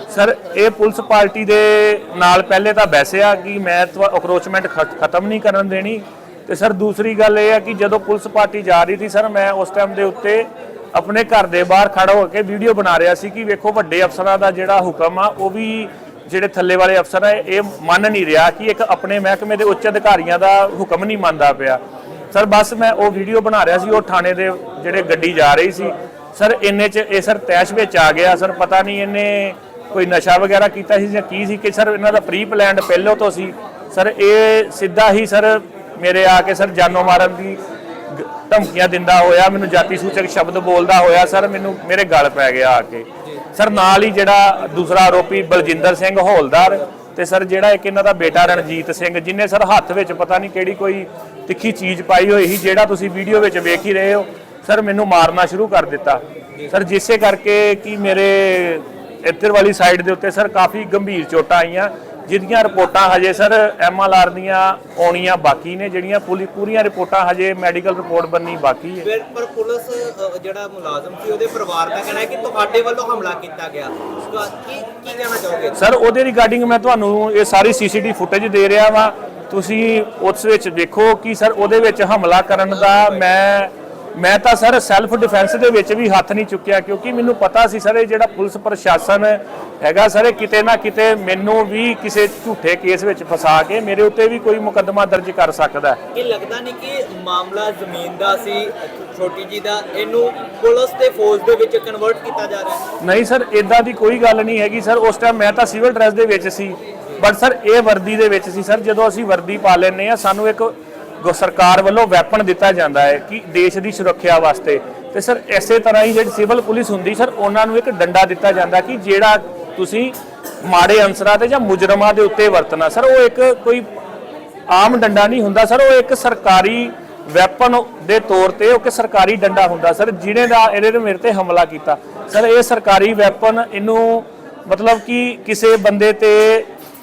ਸਰ, ਇਹ ਪੁਲਿਸ ਪਾਰਟੀ ਦੇ ਨਾਲ ਪਹਿਲੇ ਤਾਂ ਵੈਸੇ ਆ ਕਿ ਮੈਂ ਅਕਰੋਚਮੈਂਟ ਖਤਮ ਨਹੀਂ ਕਰਨ ਦੇਣੀ। ਤੇ ਸਰ, ਦੂਸਰੀ ਗੱਲ ਇਹ ਹੈ ਕਿ ਜਦੋਂ ਪੁਲਿਸ ਪਾਰਟੀ ਜਾ ਰਹੀ ਸੀ, ਸਰ, ਮੈਂ ਉਸ ਟਾਈਮ ਦੇ ਉੱਤੇ ਆਪਣੇ ਘਰ ਦੇ ਬਾਹਰ ਖੜਾ ਹੋ ਕੇ ਵੀਡੀਓ ਬਣਾ ਰਿਹਾ ਸੀ ਕਿ ਵੇਖੋ ਵੱਡੇ ਅਫਸਰਾਂ ਦਾ ਜਿਹੜਾ ਹੁਕਮ ਆ, ਉਹ ਵੀ ਜਿਹੜੇ ਥੱਲੇ ਵਾਲੇ ਅਫਸਰ ਆ, ਇਹ ਮੰਨ ਨਹੀਂ ਰਿਹਾ ਕਿ ਇੱਕ ਆਪਣੇ ਮਹਿਕਮੇ ਦੇ ਉੱਚ ਅਧਿਕਾਰੀਆਂ ਦਾ ਹੁਕਮ ਨਹੀਂ ਮੰਨਦਾ ਪਿਆ। ਸਰ, ਬਸ ਮੈਂ ਉਹ ਵੀਡੀਓ ਬਣਾ ਰਿਹਾ ਸੀ, ਉਹ ਥਾਣੇ ਦੇ ਜਿਹੜੇ ਗੱਡੀ ਜਾ ਰਹੀ ਸੀ। ਸਰ, ਇੰਨੇ ਚ ਇਹ ਸਰ ਤੈਸ਼ ਵਿੱਚ ਆ ਗਿਆ। ਸਰ, ਪਤਾ ਨਹੀਂ ਇਹਨੇ ਕੋਈ ਨਸ਼ਾ ਵਗੈਰਾ ਕੀਤਾ ਸੀ ਜਾਂ ਕੀ ਸੀ ਕਿ ਸਰ ਇਹਨਾਂ ਦਾ ਪ੍ਰੀ ਪਲਾਨਡ ਪਹਿਲਾਂ ਤੋਂ ਸੀ? ਸਰ ਇਹ ਸਿੱਧਾ ਹੀ ਸਰ ਮੇਰੇ ਆ ਕੇ ਸਰ ਜਾਨੋਂ ਮਾਰਨ ਦੀ ਧਮਕੀਆਂ ਦਿੰਦਾ ਹੋਇਆ ਮੈਨੂੰ ਜਾਤੀ ਸੂਚਕ ਸ਼ਬਦ ਬੋਲਦਾ ਹੋਇਆ ਸਰ ਮੈਨੂੰ ਮੇਰੇ ਗਲ ਪੈ ਗਿਆ ਆ ਕੇ। ਸਰ ਨਾਲ ਹੀ ਜਿਹੜਾ ਦੂਸਰਾ ਆਰੋਪੀ ਬਲਜਿੰਦਰ ਸਿੰਘ ਹੌਲਦਾਰ ਤੇ ਸਰ ਜਿਹੜਾ ਇੱਕ ਇਹਨਾਂ ਦਾ ਬੇਟਾ ਰਣਜੀਤ ਸਿੰਘ ਜਿਨੇ ਸਰ ਹੱਥ ਵਿੱਚ ਪਤਾ ਨਹੀਂ ਕਿਹੜੀ ਕੋਈ ਤਿੱਖੀ ਚੀਜ਼ ਪਾਈ ਹੋਈ ਸੀ ਜਿਹੜਾ ਤੁਸੀਂ ਵੀਡੀਓ ਵਿੱਚ ਵੇਖ ਹੀ ਰਹੇ ਹੋ ਸਰ ਮੈਨੂੰ ਮਾਰਨਾ ਸ਼ੁਰੂ ਕਰ ਦਿੱਤਾ। ਸਰ ਜਿਸੇ ਕਰਕੇ ਕਿ ਮੇਰੇ ਇੱਧਰ ਵਾਲੀ ਸਾਈਡ ਦੇ ਉੱਤੇ ਸਰ ਕਾਫੀ ਗੰਭੀਰ ਚੋਟਾਂ ਆਈਆਂ ਜਿਹਦੀਆਂ ਰਿਪੋਰਟਾਂ ਹਜੇ ਸਰ ਐਮਐਲਆਰ ਦੀਆਂ ਆਉਣੀਆਂ ਬਾਕੀ ਨੇ ਜਿਹੜੀਆਂ ਪੂਰੀ- ਪੂਰੀਆਂ ਰਿਪੋਰਟਾਂ ਹਜੇ ਮੈਡੀਕਲ ਰਿਪੋਰਟ ਬੰਨੀ ਬਾਕੀ ਹੈ। ਫਿਰ ਪਰ ਪੁਲਿਸ ਅ, ਜਿਹੜਾ ਮੁਲਾਜ਼ਮ ਸੀ ਉਹਦੇ ਪਰਿਵਾਰ ਦਾ ਕਹਿਣਾ ਹੈ ਕਿ ਤੁਹਾਡੇ ਵੱਲੋਂ ਹਮਲਾ ਕੀਤਾ ਗਿਆ। ਕੀ ਕੀ ਕਹਿਣਾ ਚਾਹੋਗੇ? ਸਰ ਉਹਦੇ ਰਿਗਾਰਡਿੰਗ ਮੈਂ ਤੁਹਾਨੂੰ ਇਹ ਸਾਰੀ ਸੀਸੀਟੀਵੀ ਫੁਟੇਜ ਦੇ ਰਿਹਾ ਵਾਂ। ਤੁਸੀਂ ਉਸ ਵਿੱਚ ਦੇਖੋ ਕਿ ਸਰ ਉਹਦੇ ਵਿੱਚ ਹਮਲਾ ਕਰਨ ਦਾ ਮੈਂ ਮੈਂ ਤਾਂ ਸਰ ਸੈਲਫ ਡਿਫੈਂਸ ਦੇ ਵਿੱਚ ਵੀ ਹੱਥ ਨਹੀਂ ਚੁੱਕਿਆ ਕਿਉਂਕਿ ਮੈਨੂੰ ਪਤਾ ਸੀ ਸਰ ਇਹ ਜਿਹੜਾ ਪੁਲਿਸ ਪ੍ਰਸ਼ਾਸਨ ਹੈਗਾ ਸਰ ਇਹ ਕਿਤੇ ਨਾ ਕਿਤੇ ਮੈਨੂੰ ਵੀ ਕਿਸੇ ਝੂਠੇ ਕੇਸ ਵਿੱਚ ਫਸਾ ਕੇ ਮੇਰੇ ਉੱਤੇ ਵੀ ਕੋਈ ਮੁਕੱਦਮਾ ਦਰਜ ਕਰ ਸਕਦਾ ਹੈ। ਇਹ ਲੱਗਦਾ ਨਹੀਂ ਕਿ ਮਾਮਲਾ ਜ਼ਮੀਨ ਦਾ ਸੀ ਛੋਟੀ ਜੀ ਦਾ ਇਹਨੂੰ ਪੁਲਿਸ ਤੇ ਫੌਜ ਦੇ ਵਿੱਚ ਕਨਵਰਟ ਕੀਤਾ ਜਾ ਰਿਹਾ ਹੈ। ਨਹੀਂ ਸਰ ਇਦਾਂ ਦੀ ਕੋਈ ਗੱਲ ਨਹੀਂ ਹੈਗੀ ਸਰ ਉਸ ਟਾਈਮ ਮੈਂ ਤਾਂ ਸਿਵਲ ਡਰੈਸ ਦੇ ਵਿੱਚ ਸੀ ਬਟ ਸਰ ਇਹ ਵਰਦੀ ਦੇ ਵਿੱਚ ਸੀ ਸਰ ਜਦੋਂ ਅਸੀਂ ਵਰਦੀ ਪਾ ਲੈਂਦੇ ਆ ਸਾਨੂੰ ਇੱਕ ਸਰਕਾਰ ਵੱਲੋਂ ਵੈਪਨ ਦਿੱਤਾ ਜਾਂਦਾ ਹੈ ਕਿ ਦੇਸ਼ ਦੀ ਸੁਰੱਖਿਆ ਵਾਸਤੇ। ਤੇ ਸਰ, ਇਸੇ ਤਰ੍ਹਾਂ ਹੀ ਜਿਹੜੀ ਸਿਵਲ ਪੁਲਿਸ ਹੁੰਦੀ, ਸਰ, ਉਹਨਾਂ ਨੂੰ ਇੱਕ ਡੰਡਾ ਦਿੱਤਾ ਜਾਂਦਾ ਕਿ ਜਿਹੜਾ ਤੁਸੀਂ ਮਾੜੇ ਅਨਸਰਾਂ ਤੇ ਜਾਂ ਮੁਜਰਮਾਂ ਦੇ ਉੱਤੇ ਵਰਤਣਾ। ਸਰ, ਉਹ ਇੱਕ ਕੋਈ ਆਮ ਡੰਡਾ ਨਹੀਂ ਹੁੰਦਾ, ਸਰ, ਉਹ ਇੱਕ ਸਰਕਾਰੀ ਵੈਪਨ ਦੇ ਤੌਰ ਤੇ ਉਹ ਇੱਕ ਸਰਕਾਰੀ ਡੰਡਾ ਹੁੰਦਾ, ਸਰ, ਜਿਹਨੇ ਦਾ ਇਹਦੇ ਤੇ ਮੇਰੇ ਤੇ ਹਮਲਾ ਕੀਤਾ। ਸਰ, ਇਹ ਸਰਕਾਰੀ ਵੈਪਨ ਇਹਨੂੰ ਮਤਲਬ ਕਿ ਕਿਸੇ ਬੰਦੇ ਤੇ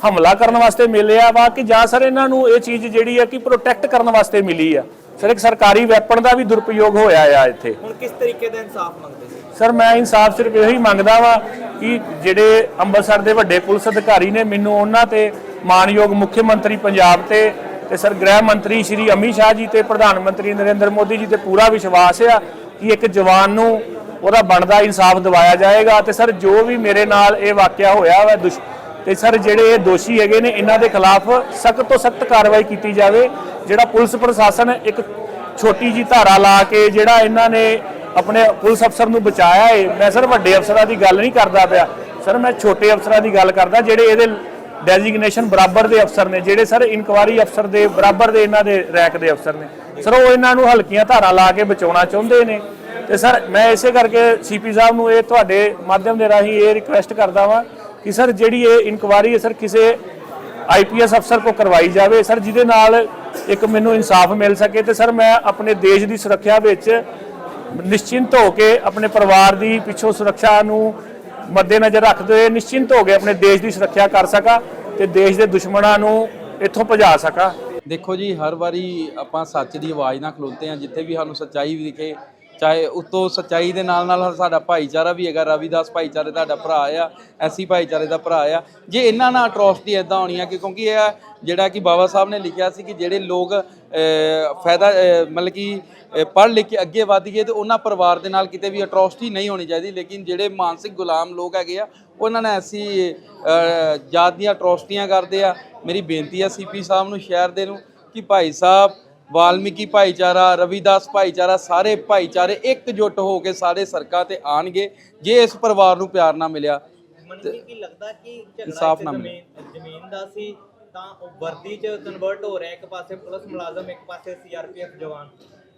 ਹਮਲਾ ਕਰਨ ਵਾਸਤੇ ਮਿਲਿਆ ਵਾ ਕਿ ਜਾਂ ਸਰ ਇਹਨਾਂ ਨੂੰ ਇਹ ਚੀਜ਼ ਜਿਹੜੀ ਆ ਕਿ ਪ੍ਰੋਟੈਕਟ ਕਰਨ ਵਾਸਤੇ ਮਿਲੀ ਆ। ਸਰ ਇੱਕ ਸਰਕਾਰੀ ਵੈਪਨ ਦਾ ਵੀ ਦੁਰਪਯੋਗ ਹੋਇਆ ਆ ਇੱਥੇ। ਹੁਣ ਕਿਸ ਤਰੀਕੇ ਦਾ ਇਨਸਾਫ ਮੰਗਦੇ ਸੀ ਸਰ ਮੈਂ ਇਨਸਾਫ ਸਿਰਫ ਇਹੀ ਮੰਗਦਾ ਵਾਂ ਕਿ ਜਿਹੜੇ ਅੰਮ੍ਰਿਤਸਰ ਦੇ ਵੱਡੇ ਪੁਲਿਸ ਅਧਿਕਾਰੀ ਨੇ ਮੈਨੂੰ ਉਹਨਾਂ ਤੇ ਮਾਨਯੋਗ ਮੁੱਖ ਮੰਤਰੀ ਪੰਜਾਬ ਤੇ ਤੇ ਸਰ ਗ੍ਰਹਿ ਮੰਤਰੀ ਸ਼੍ਰੀ ਅਮਿਤ ਸ਼ਾਹ ਜੀ ਤੇ ਪ੍ਰਧਾਨ ਮੰਤਰੀ ਨਰਿੰਦਰ ਮੋਦੀ ਜੀ ਤੇ ਪੂਰਾ ਵਿਸ਼ਵਾਸ ਆ ਕਿ ਇੱਕ ਜਵਾਨ ਨੂੰ ਉਹਦਾ ਬਣਦਾ ਇਨਸਾਫ ਦਿਵਾਇਆ ਜਾਏਗਾ। ਤੇ ਸਰ ਜੋ ਵੀ ਮੇਰੇ ਨਾਲ ਇਹ ਵਾਕਿਆ ਹੋਇਆ ਵਾ ਤੇ ਸਰ ਜਿਹੜੇ ਇਹ ਦੋਸ਼ੀ ਹੈਗੇ ਨੇ, ਇਹਨਾਂ ਦੇ ਖਿਲਾਫ ਸਖਤ ਤੋਂ ਸਖਤ ਕਾਰਵਾਈ ਕੀਤੀ ਜਾਵੇ, ਜਿਹੜਾ ਪੁਲਿਸ ਪ੍ਰਸ਼ਾਸਨ ਇੱਕ ਛੋਟੀ ਜੀ ਧਾਰਾ ਲਾ ਕੇ ਜਿਹੜਾ ਇਹਨਾਂ ਨੇ ਆਪਣੇ ਪੁਲਿਸ ਅਫਸਰ ਨੂੰ ਬਚਾਇਆ ਹੈ ਮੈਂ ਸਰ ਵੱਡੇ ਅਫਸਰਾਂ ਦੀ ਗੱਲ ਨਹੀਂ ਕਰਦਾ ਪਿਆ। ਸਰ ਮੈਂ ਛੋਟੇ ਅਫਸਰਾਂ ਦੀ ਗੱਲ ਕਰਦਾ, ਜਿਹੜੇ ਇਹਦੇ ਡੈਜ਼ਿਗਨੇਸ਼ਨ ਬਰਾਬਰ ਦੇ ਅਫਸਰ ਨੇ, ਜਿਹੜੇ ਸਰ ਇਨਕੁਆਰੀ ਅਫਸਰ ਦੇ ਬਰਾਬਰ ਦੇ ਇਹਨਾਂ ਦੇ ਰੈਕ ਦੇ ਅਫਸਰ ਨੇ। ਸਰ ਉਹ ਇਹਨਾਂ ਨੂੰ ਹਲਕੀਆਂ ਧਾਰਾ ਲਾ ਕੇ ਬਚਾਉਣਾ ਚਾਹੁੰਦੇ ਨੇ। ਤੇ ਸਰ ਮੈਂ ਇਸੇ ਕਰਕੇ ਸੀਪੀ ਸਾਹਿਬ ਨੂੰ ਇਹ ਤੁਹਾਡੇ ਮਾਧਿਅਮ ਦੇ ਰਾਹੀਂ ਇਹ ਰਿਕੁਐਸਟ ਕਰਦਾ ਵਾਂ ਕਿ ਸਰ ਜਿਹੜੀ ਇਹ ਇਨਕੁਆਰੀ ਹੈ ਸਰ ਕਿਸੇ ਆਈਪੀਐਸ ਅਫਸਰ ਕੋ ਕਰਵਾਈ ਜਾਵੇ, ਸਰ ਜਿਹਦੇ ਨਾਲ ਇੱਕ ਮੈਨੂੰ ਇਨਸਾਫ ਮਿਲ ਸਕੇ ਤੇ ਸਰ ਮੈਂ ਆਪਣੇ ਦੇਸ਼ ਦੀ ਸੁਰੱਖਿਆ ਵਿੱਚ ਨਿਸ਼ਚਿੰਤ ਹੋ ਕੇ ਆਪਣੇ ਪਰਿਵਾਰ ਦੀ ਪਿੱਛੋਂ ਸੁਰੱਖਿਆ ਨੂੰ ਮੱਦੇਨਜ਼ਰ ਰੱਖਦੇ ਹੋਏ ਨਿਸ਼ਚਿੰਤ ਹੋ ਕੇ ਆਪਣੇ ਦੇਸ਼ ਦੀ ਸੁਰੱਖਿਆ ਕਰ ਸਕਾਂ ਤੇ ਦੇਸ਼ ਦੇ ਦੁਸ਼ਮਣਾਂ ਨੂੰ ਇੱਥੋਂ ਭਜਾ ਸਕਾਂ। ਦੇਖੋ ਜੀ, ਹਰ ਵਾਰੀ ਆਪਾਂ ਸੱਚ ਦੀ ਆਵਾਜ਼ ਨਾਲ ਖਲੋਤੇ ਆ ਜਿੱਥੇ ਵੀ ਸਾਨੂੰ ਸੱਚਾਈ ਵੀ ਦਿਖੇ ਚਾਹੇ ਉਤੋਂ ਸੱਚਾਈ ਦੇ ਨਾਲ ਨਾਲ ਸਾਡਾ ਭਾਈਚਾਰਾ ਵੀ ਹੈਗਾ, ਰਵਿਦਾਸ ਭਾਈਚਾਰੇ ਤੁਹਾਡਾ ਭਰਾ ਆ, ਐਸੀ ਭਾਈਚਾਰੇ ਦਾ ਭਰਾ ਆ। ਜੇ ਇਹਨਾਂ ਨਾਲ ਅਟਰੋਸਿਟੀ ਇਦਾਂ ਹੋਣੀ ਆ ਕਿ ਕਿਉਂਕਿ ਇਹ ਜਿਹੜਾ ਕਿ ਬਾਬਾ ਸਾਹਿਬ ਨੇ ਲਿਖਿਆ ਸੀ ਕਿ ਜਿਹੜੇ ਲੋਕ ਫਾਇਦਾ ਮਤਲਬ ਕਿ ਪੜ੍ਹ ਲਿਖ ਕੇ ਅੱਗੇ ਵਧ ਗਏ ਤੇ ਉਹਨਾਂ ਪਰਿਵਾਰ ਦੇ ਨਾਲ ਕਿਤੇ ਵੀ ਅਟਰੋਸਿਟੀ ਨਹੀਂ ਹੋਣੀ ਚਾਹੀਦੀ, ਲੇਕਿਨ ਜਿਹੜੇ ਮਾਨਸਿਕ ਗੁਲਾਮ ਲੋਕ ਹੈਗੇ ਆ, ਉਹਨਾਂ ਨੇ ਐਸੀ ਜਾਤ ਦੀਆਂ ਅਟਰੋਸਿਟੀਆਂ ਕਰਦੇ ਆ। ਮੇਰੀ ਬੇਨਤੀ ਆ ਸੀਪੀ ਸਾਹਿਬ ਨੂੰ, ਸ਼ਹਿਰ ਦੇ ਨੂੰ, ਕਿ ਭਾਈ ਸਾਹਿਬ ਵਾਲਮੀਕੀ ਭਾਈਚਾਰਾ ਰਵਿਦਾਸ ਭਾਈਚਾਰਾ ਸਾਰੇ ਭਾਈਚਾਰੇ ਇਕਜੁੱਟ ਹੋ ਕੇ ਸਾਰੇ ਸੜਕਾਂ ਤੇ ਆਣਗੇ ਜੇ ਇਸ ਪਰਿਵਾਰ ਨੂੰ ਪਿਆਰ ਨਾ ਮਿਲਿਆ ਮਨਸੀ ਕੀ ਲੱਗਦਾ ਕਿ ਝਗੜਾ ਇਨਸਾਫ਼ ਨਾ ਜ਼ਮੀਨ ਜ਼ਮੀਨ ਦਾ ਸੀ ਤਾਂ ਉਹ ਵਰਦੀ 'ਚ ਕਨਵਰਟ ਹੋ ਰਿਹਾ ਇੱਕ ਪਾਸੇ ਪੁਲਿਸ ਮੁਲਾਜ਼ਮ ਇੱਕ ਪਾਸੇ ਸੀਆਰਪੀਐਫ ਜਵਾਨ।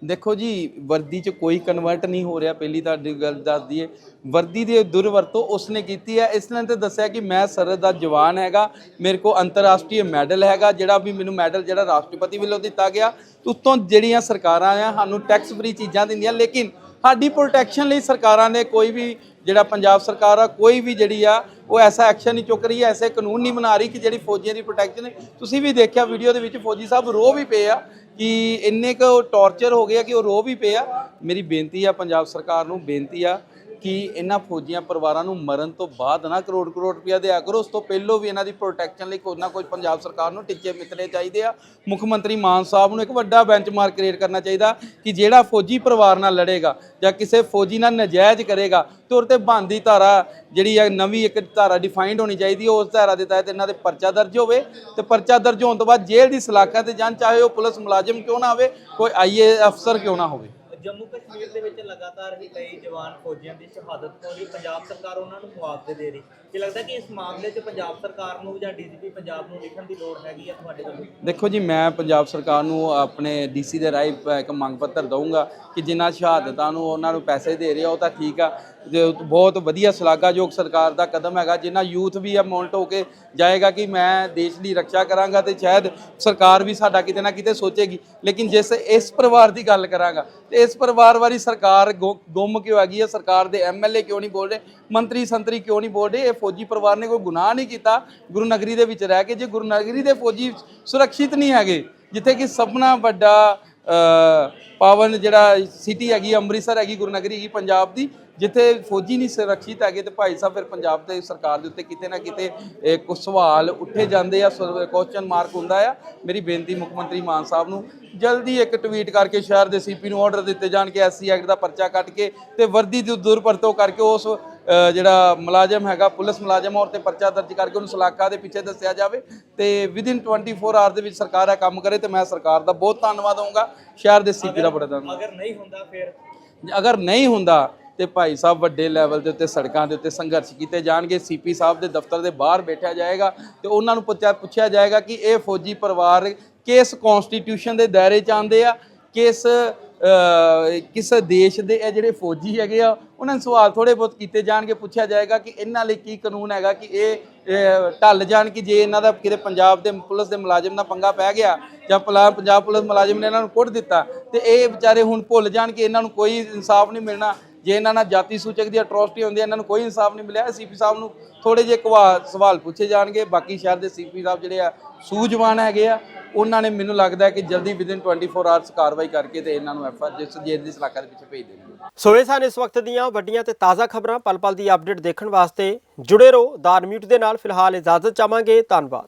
ਦੇਖੋ ਜੀ, ਵਰਦੀ 'ਚ ਕੋਈ ਕਨਵਰਟ ਨਹੀਂ ਹੋ ਰਿਹਾ, ਪਹਿਲੀ ਤੁਹਾਡੀ ਗੱਲ ਦੱਸ ਦਈਏ। ਵਰਦੀ ਦੀ ਦੁਰਵਰਤੋਂ ਉਸਨੇ ਕੀਤੀ ਹੈ। ਇਸ ਨੇ ਤੇ ਦੱਸਿਆ ਕਿ ਮੈਂ ਸਰਹੱਦ ਦਾ ਜਵਾਨ ਹੈਗਾ, ਮੇਰੇ ਕੋ ਅੰਤਰਰਾਸ਼ਟਰੀ ਮੈਡਲ ਹੈਗਾ, ਜਿਹੜਾ ਵੀ ਮੈਨੂੰ ਮੈਡਲ ਜਿਹੜਾ ਰਾਸ਼ਟਰਪਤੀ ਵੱਲੋਂ ਦਿੱਤਾ ਗਿਆ। ਉੱਤੋਂ ਜਿਹੜੀਆਂ ਸਰਕਾਰਾਂ ਆ, ਸਾਨੂੰ ਟੈਕਸ ਫ੍ਰੀ ਚੀਜ਼ਾਂ ਦਿੰਦੀਆਂ, ਲੇਕਿਨ ਸਾਡੀ ਪ੍ਰੋਟੈਕਸ਼ਨ ਲਈ ਸਰਕਾਰਾਂ ਨੇ ਕੋਈ ਵੀ ਜਿਹੜਾ ਪੰਜਾਬ ਸਰਕਾਰ ਆ, ਕੋਈ ਵੀ ਜਿਹੜੀ ਆ ਉਹ ਐਸਾ ਐਕਸ਼ਨ ਨਹੀਂ ਚੁੱਕ ਰਹੀ, ਐਸੇ ਕਾਨੂੰਨ ਨਹੀਂ ਬਣਾ ਰਹੀ ਕਿ ਜਿਹੜੀ ਫੌਜੀਆਂ ਦੀ ਪ੍ਰੋਟੈਕਸ਼ਨ ਤੁਸੀਂ ਵੀ ਦੇਖਿਆ ਵੀਡੀਓ ਦੇ ਵਿੱਚ ਫੌਜੀ ਸਾਹਿਬ ਰੋ ਵੀ ਪਏ ਆ ਕਿ ਇੰਨੇ ਕੁ ਟੌਰਚਰ ਹੋ ਗਿਆ ਕਿ ਉਹ ਰੋ ਵੀ ਪਏ ਆ। ਮੇਰੀ ਬੇਨਤੀ ਆ ਪੰਜਾਬ ਸਰਕਾਰ ਨੂੰ, ਬੇਨਤੀ ਆ ਕਿ ਇਹਨਾਂ ਫੌਜੀਆਂ ਪਰਿਵਾਰਾਂ ਨੂੰ ਮਰਨ ਤੋਂ ਬਾਅਦ ਨਾ ਕਰੋੜ ਕਰੋੜ ਰੁਪਇਆ ਦਿਆ ਕਰੋ। ਉਸ ਤੋਂ ਪਹਿਲਾਂ ਵੀ ਇਹਨਾਂ ਦੀ ਪ੍ਰੋਟੈਕਸ਼ਨ ਲਈ ਕੋਈ ਨਾ ਕੋਈ ਪੰਜਾਬ ਸਰਕਾਰ ਨੂੰ ਟੀਚੇ ਮਿੱਤਰੇ ਚਾਹੀਦੇ ਆ। ਮੁੱਖ ਮੰਤਰੀ ਮਾਨ ਸਾਹਿਬ ਨੂੰ ਇੱਕ ਵੱਡਾ ਬੈਂਚਮਾਰਕ ਕ੍ਰੀਏਟ ਕਰਨਾ ਚਾਹੀਦਾ ਕਿ ਜਿਹੜਾ ਫੌਜੀ ਪਰਿਵਾਰ ਨਾਲ ਲੜੇਗਾ ਜਾਂ ਕਿਸੇ ਫੌਜੀ ਨਾਲ ਨਜਾਇਜ਼ ਕਰੇਗਾ, ਤੇ ਉਹਦੇ ਤੇ ਬੰਦੀ ਧਾਰਾ ਜਿਹੜੀ ਹੈ ਨਵੀਂ ਇੱਕ ਧਾਰਾ ਡਿਫਾਈਨਡ ਹੋਣੀ ਚਾਹੀਦੀ ਉਸ ਧਾਰਾ ਦੇ ਤਹਿਤ ਇਹਨਾਂ ਦੇ ਪਰਚਾ ਦਰਜ ਹੋਵੇ ਤੇ ਪਰਚਾ ਦਰਜ ਹੋਣ ਤੋਂ ਬਾਅਦ ਜੇਲ੍ਹ ਦੀ ਸਲਾਖਾਂ ਤੇ ਜਾਣ, ਚਾਹੇ ਉਹ ਪੁਲਿਸ ਮੁਲਾਜ਼ਮ ਕਿਉਂ ਨਾ ਆਵੇ, ਕੋਈ ਆਈਏ ਅਫਸਰ ਕਿਉਂ ਨਾ ਹੋਵੇ। ਜੰਮੂ ਕਸ਼ਮੀਰ ਦੇ ਵਿੱਚ ਲਗਾਤਾਰ ਹੀ ਕਈ ਜਵਾਨ ਫੌਜੀਆਂ ਦੀ ਸ਼ਹਾਦਤ ਹੋ ਰਹੀ ਪੰਜਾਬ ਸਰਕਾਰ ਉਹਨਾਂ ਨੂੰ ਮੁਆਵਜ਼ੇ ਦੇ ਰਹੀ। ਕੀ ਲੱਗਦਾ ਕਿ ਇਸ ਮਾਮਲੇ 'ਚ ਪੰਜਾਬ ਸਰਕਾਰ ਨੂੰ ਜਾਂ ਡੀਜੀਪੀ ਪੰਜਾਬ ਨੂੰ ਲਿਖਣ ਦੀ ਲੋੜ ਹੈਗੀ ਆ ਤੁਹਾਡੇ ਵੱਲੋਂ? ਦੇਖੋ ਜੀ, ਮੈਂ ਪੰਜਾਬ ਸਰਕਾਰ ਨੂੰ ਆਪਣੇ ਡੀਸੀ ਦੇ ਰਾਹੀਂ ਇੱਕ ਮੰਗ ਪੱਤਰ ਦਊਂਗਾ ਕਿ ਜਿਨ੍ਹਾਂ ਸ਼ਹਾਦਤਾਂ ਨੂੰ ਉਹਨਾਂ ਨੂੰ ਪੈਸੇ ਦੇ ਰਹੇ ਆ, ਉਹ ਤਾਂ ਠੀਕ ਆ ਬਹੁਤ ਵਧੀਆ ਸ਼ਲਾਘਾਯੋਗ ਸਰਕਾਰ ਦਾ ਕਦਮ ਹੈਗਾ, ਜਿੰਨਾ ਯੂਥ ਵੀ ਆ ਮੌਲਟ ਹੋ ਕੇ ਜਾਏਗਾ ਕਿ ਮੈਂ ਦੇਸ਼ ਦੀ ਰੱਖਿਆ ਕਰਾਂਗਾ ਤੇ ਸ਼ਾਇਦ ਸਰਕਾਰ ਵੀ ਸਾਡਾ ਕਿਤੇ ਨਾ ਕਿਤੇ ਸੋਚੇਗੀ। ਲੇਕਿਨ ਜਿਸ ਇਸ ਪਰਿਵਾਰ ਦੀ ਗੱਲ ਕਰਾਂਗਾ, ਤੇ ਇਸ ਪਰਿਵਾਰ ਵਾਲੀ ਸਰਕਾਰ ਗੁ- ਗੁੰਮ ਕਿਉਂ ਹੈਗੀ ਹੈ ਸਰਕਾਰ ਦੇ ਐਮਐਲਏ ਕਿਉਂ ਨਹੀਂ ਬੋਲ ਰਹੇ? ਮੰਤਰੀ ਸੰਤਰੀ ਕਿਉਂ ਨਹੀਂ ਬੋਲ ਰਹੇ? ਇਹ ਫੌਜੀ ਪਰਿਵਾਰ ਨੇ ਕੋਈ ਗੁਨਾਹ ਨਹੀਂ ਕੀਤਾ। ਗੁਰੂ ਨਗਰੀ ਦੇ ਵਿੱਚ ਰਹਿ ਕੇ ਜੇ ਗੁਰੂ ਨਗਰੀ ਦੇ ਫੌਜੀ ਸੁਰੱਖਿਅਤ ਨਹੀਂ ਹੈਗੇ, ਜਿੱਥੇ ਕਿ ਸਭਨਾ ਵੱਡਾ ਪਾਵਨ ਜਿਹੜਾ ਸਿਟੀ ਹੈਗੀ, ਅੰਮ੍ਰਿਤਸਰ ਹੈਗੀ, ਗੁਰੂ ਨਗਰੀ ਹੈਗੀ, ਪੰਜਾਬ ਦੀ ਜਿੱਥੇ ਫੌਜੀ ਨਹੀਂ ਸੁਰੱਖਿਅਤ ਹੈਗੇ ਤੇ ਭਾਈ ਸਾਹਿਬ ਫਿਰ ਪੰਜਾਬ ਤੇ ਸਰਕਾਰ ਦੇ ਉੱਤੇ ਕਿਤੇ ਨਾ ਕਿਤੇ ਕੁਝ ਸਵਾਲ ਉੱਠੇ ਜਾਂਦੇ ਆ ਕੁਐਸਚਨ ਮਾਰਕ ਹੁੰਦਾ ਆ। ਮੇਰੀ ਬੇਨਤੀ ਮੁੱਖ ਮੰਤਰੀ ਮਾਨ ਸਾਹਿਬ ਨੂੰ ਜਲਦੀ ਇੱਕ ਟਵੀਟ ਕਰਕੇ ਸ਼ਹਿਰ ਦੇ ਸੀਪੀ ਨੂੰ ਆਰਡਰ ਦਿੱਤੇ ਜਾਣ ਕਿ ਐਸਸੀ ਐਕਟ ਦਾ ਪਰਚਾ ਕੱਟ ਕੇ ਤੇ ਵਰਦੀ ਦੀ ਦੁਰਵਰਤੋਂ ਕਰਕੇ ਉਸ ਜਿਹੜਾ ਮੁਲਾਜ਼ਮ ਹੈਗਾ ਪੁਲਿਸ ਮੁਲਾਜ਼ਮ ਔਰ ਤੇ ਪਰਚਾ ਦਰਜ ਕਰਕੇ ਉਹਨੂੰ ਸਲਾਖਾ ਦੇ ਪਿੱਛੇ ਦੱਸਿਆ ਜਾਵੇ ਤੇ ਵਿਦਿਨ 24 ਆਵਰ ਦੇ ਵਿੱਚ ਸਰਕਾਰ ਇਹ ਕੰਮ ਕਰੇ ਤੇ ਮੈਂ ਸਰਕਾਰ ਦਾ ਬਹੁਤ ਧੰਨਵਾਦ ਹੋਊਂਗਾ। ਸ਼ਹਿਰ ਦੇ ਸੀਪੀ ਦਾ ਬੜਾ ਧੰਨਵਾਦ। ਅਗਰ ਨਹੀਂ ਹੁੰਦਾ ਫਿਰ? ਅਗਰ ਨਹੀਂ ਹੁੰਦਾ ਤੇ ਭਾਈ ਸਾਹਿਬ ਵੱਡੇ ਲੈਵਲ ਦੇ ਉੱਤੇ, ਸੜਕਾਂ ਦੇ ਉੱਤੇ ਸੰਘਰਸ਼ ਕੀਤੇ ਜਾਣਗੇ। ਸੀਪੀ ਸਾਹਿਬ ਦੇ ਦਫ਼ਤਰ ਦੇ ਬਾਹਰ ਬੈਠਿਆ ਜਾਏਗਾ ਤੇ ਉਹਨਾਂ ਨੂੰ ਪੁੱਛਿਆ ਪੁੱਛਿਆ ਜਾਏਗਾ ਕਿ ਇਹ ਫੌਜੀ ਪਰਿਵਾਰ ਕਿਸ ਕਨਸਟੀਟਿਊਸ਼ਨ ਦੇ ਦਾਇਰੇ ਚ ਆਉਂਦੇ ਆ? ਕਿਸ ਕਿਸ ਦੇਸ਼ ਦੇ ਇਹ ਜਿਹੜੇ ਫੌਜੀ ਹੈਗੇ ਆ, ਉਹਨਾਂ ਨੂੰ ਸਵਾਲ ਥੋੜੇ ਬਹੁਤ ਕੀਤੇ ਜਾਣਗੇ। ਪੁੱਛਿਆ ਜਾਏਗਾ ਕਿ ਇਹਨਾਂ ਲਈ ਕੀ ਕਾਨੂੰਨ ਹੈਗਾ ਕਿ ਇਹ ਢੱਲ ਜਾਣ ਕਿ ਜੇ ਇਹਨਾਂ ਦਾ ਕਿਤੇ ਪੰਜਾਬ ਦੇ ਪੁਲਿਸ ਦੇ ਮੁਲਾਜ਼ਮ ਨਾਲ ਪੰਗਾ ਪੈ ਗਿਆ ਜਾਂ ਪਲਾ- ਪੰਜਾਬ ਪੁਲਿਸ ਮੁਲਾਜ਼ਮ ਨੇ ਇਹਨਾਂ ਨੂੰ ਕੁੱਟ ਦਿੱਤਾ ਤੇ ਇਹ ਵਿਚਾਰੇ ਹੁਣ ਭੁੱਲ ਜਾਣ ਕਿ ਇਹਨਾਂ ਨੂੰ ਕੋਈ ਇਨਸਾਫ ਨਹੀਂ ਮਿਲਣਾ। ਜੇ ਇਹਨਾਂ ਨਾਲ ਜਾਤੀ ਸੂਚਕ ਦੀ ਅਟਰੋਸਿਟੀ ਹੁੰਦੀ ਹੈ, ਇਹਨਾਂ ਨੂੰ ਕੋਈ ਇਨਸਾਫ ਨਹੀਂ ਮਿਲਿਆ। ਸੀਪੀ ਸਾਹਿਬ ਨੂੰ ਥੋੜੇ ਜਿਹੇ ਸਵਾਲ ਪੁੱਛੇ ਜਾਣਗੇ। ਬਾਕੀ ਸ਼ਹਿਰ ਦੇ ਸੀਪੀ ਸਾਹਿਬ ਜਿਹੜੇ ਆ, ਸੂਝਵਾਨ ਹੈਗੇ ਆ। ਉਹਨਾਂ ਨੇ ਮੈਨੂੰ ਲੱਗਦਾ ਹੈ ਕਿ ਜਲਦੀ ਵਿਦਿਨ 24 ਆਵਰਸ ਕਾਰਵਾਈ ਕਰਕੇ ਤੇ ਇਹਨਾਂ ਨੂੰ ਐਫਆਰ ਜਿਸ ਜੇਲ੍ਹ ਦੀ ਸਲਾਖਾ ਦੇ ਵਿੱਚ ਭੇਜ ਦੇਣਗੇ। ਸੋ ਇਹ ਸਨ ਇਸ ਵਕਤ ਦੀਆਂ ਵੱਡੀਆਂ ਤੇ ਤਾਜ਼ਾ ਖਬਰਾਂ। ਪਲ ਪਲ ਦੀ ਅਪਡੇਟ ਦੇਖਣ ਵਾਸਤੇ ਜੁੜੇ ਰਹੋ। ਦਾਨ ਮਿਊਟ ਦੇ ਨਾਲ। ਫਿਲਹਾਲ ਇਜਾਜ਼ਤ ਚਾਹਾਂਗੇ। ਧੰਨਵਾਦ।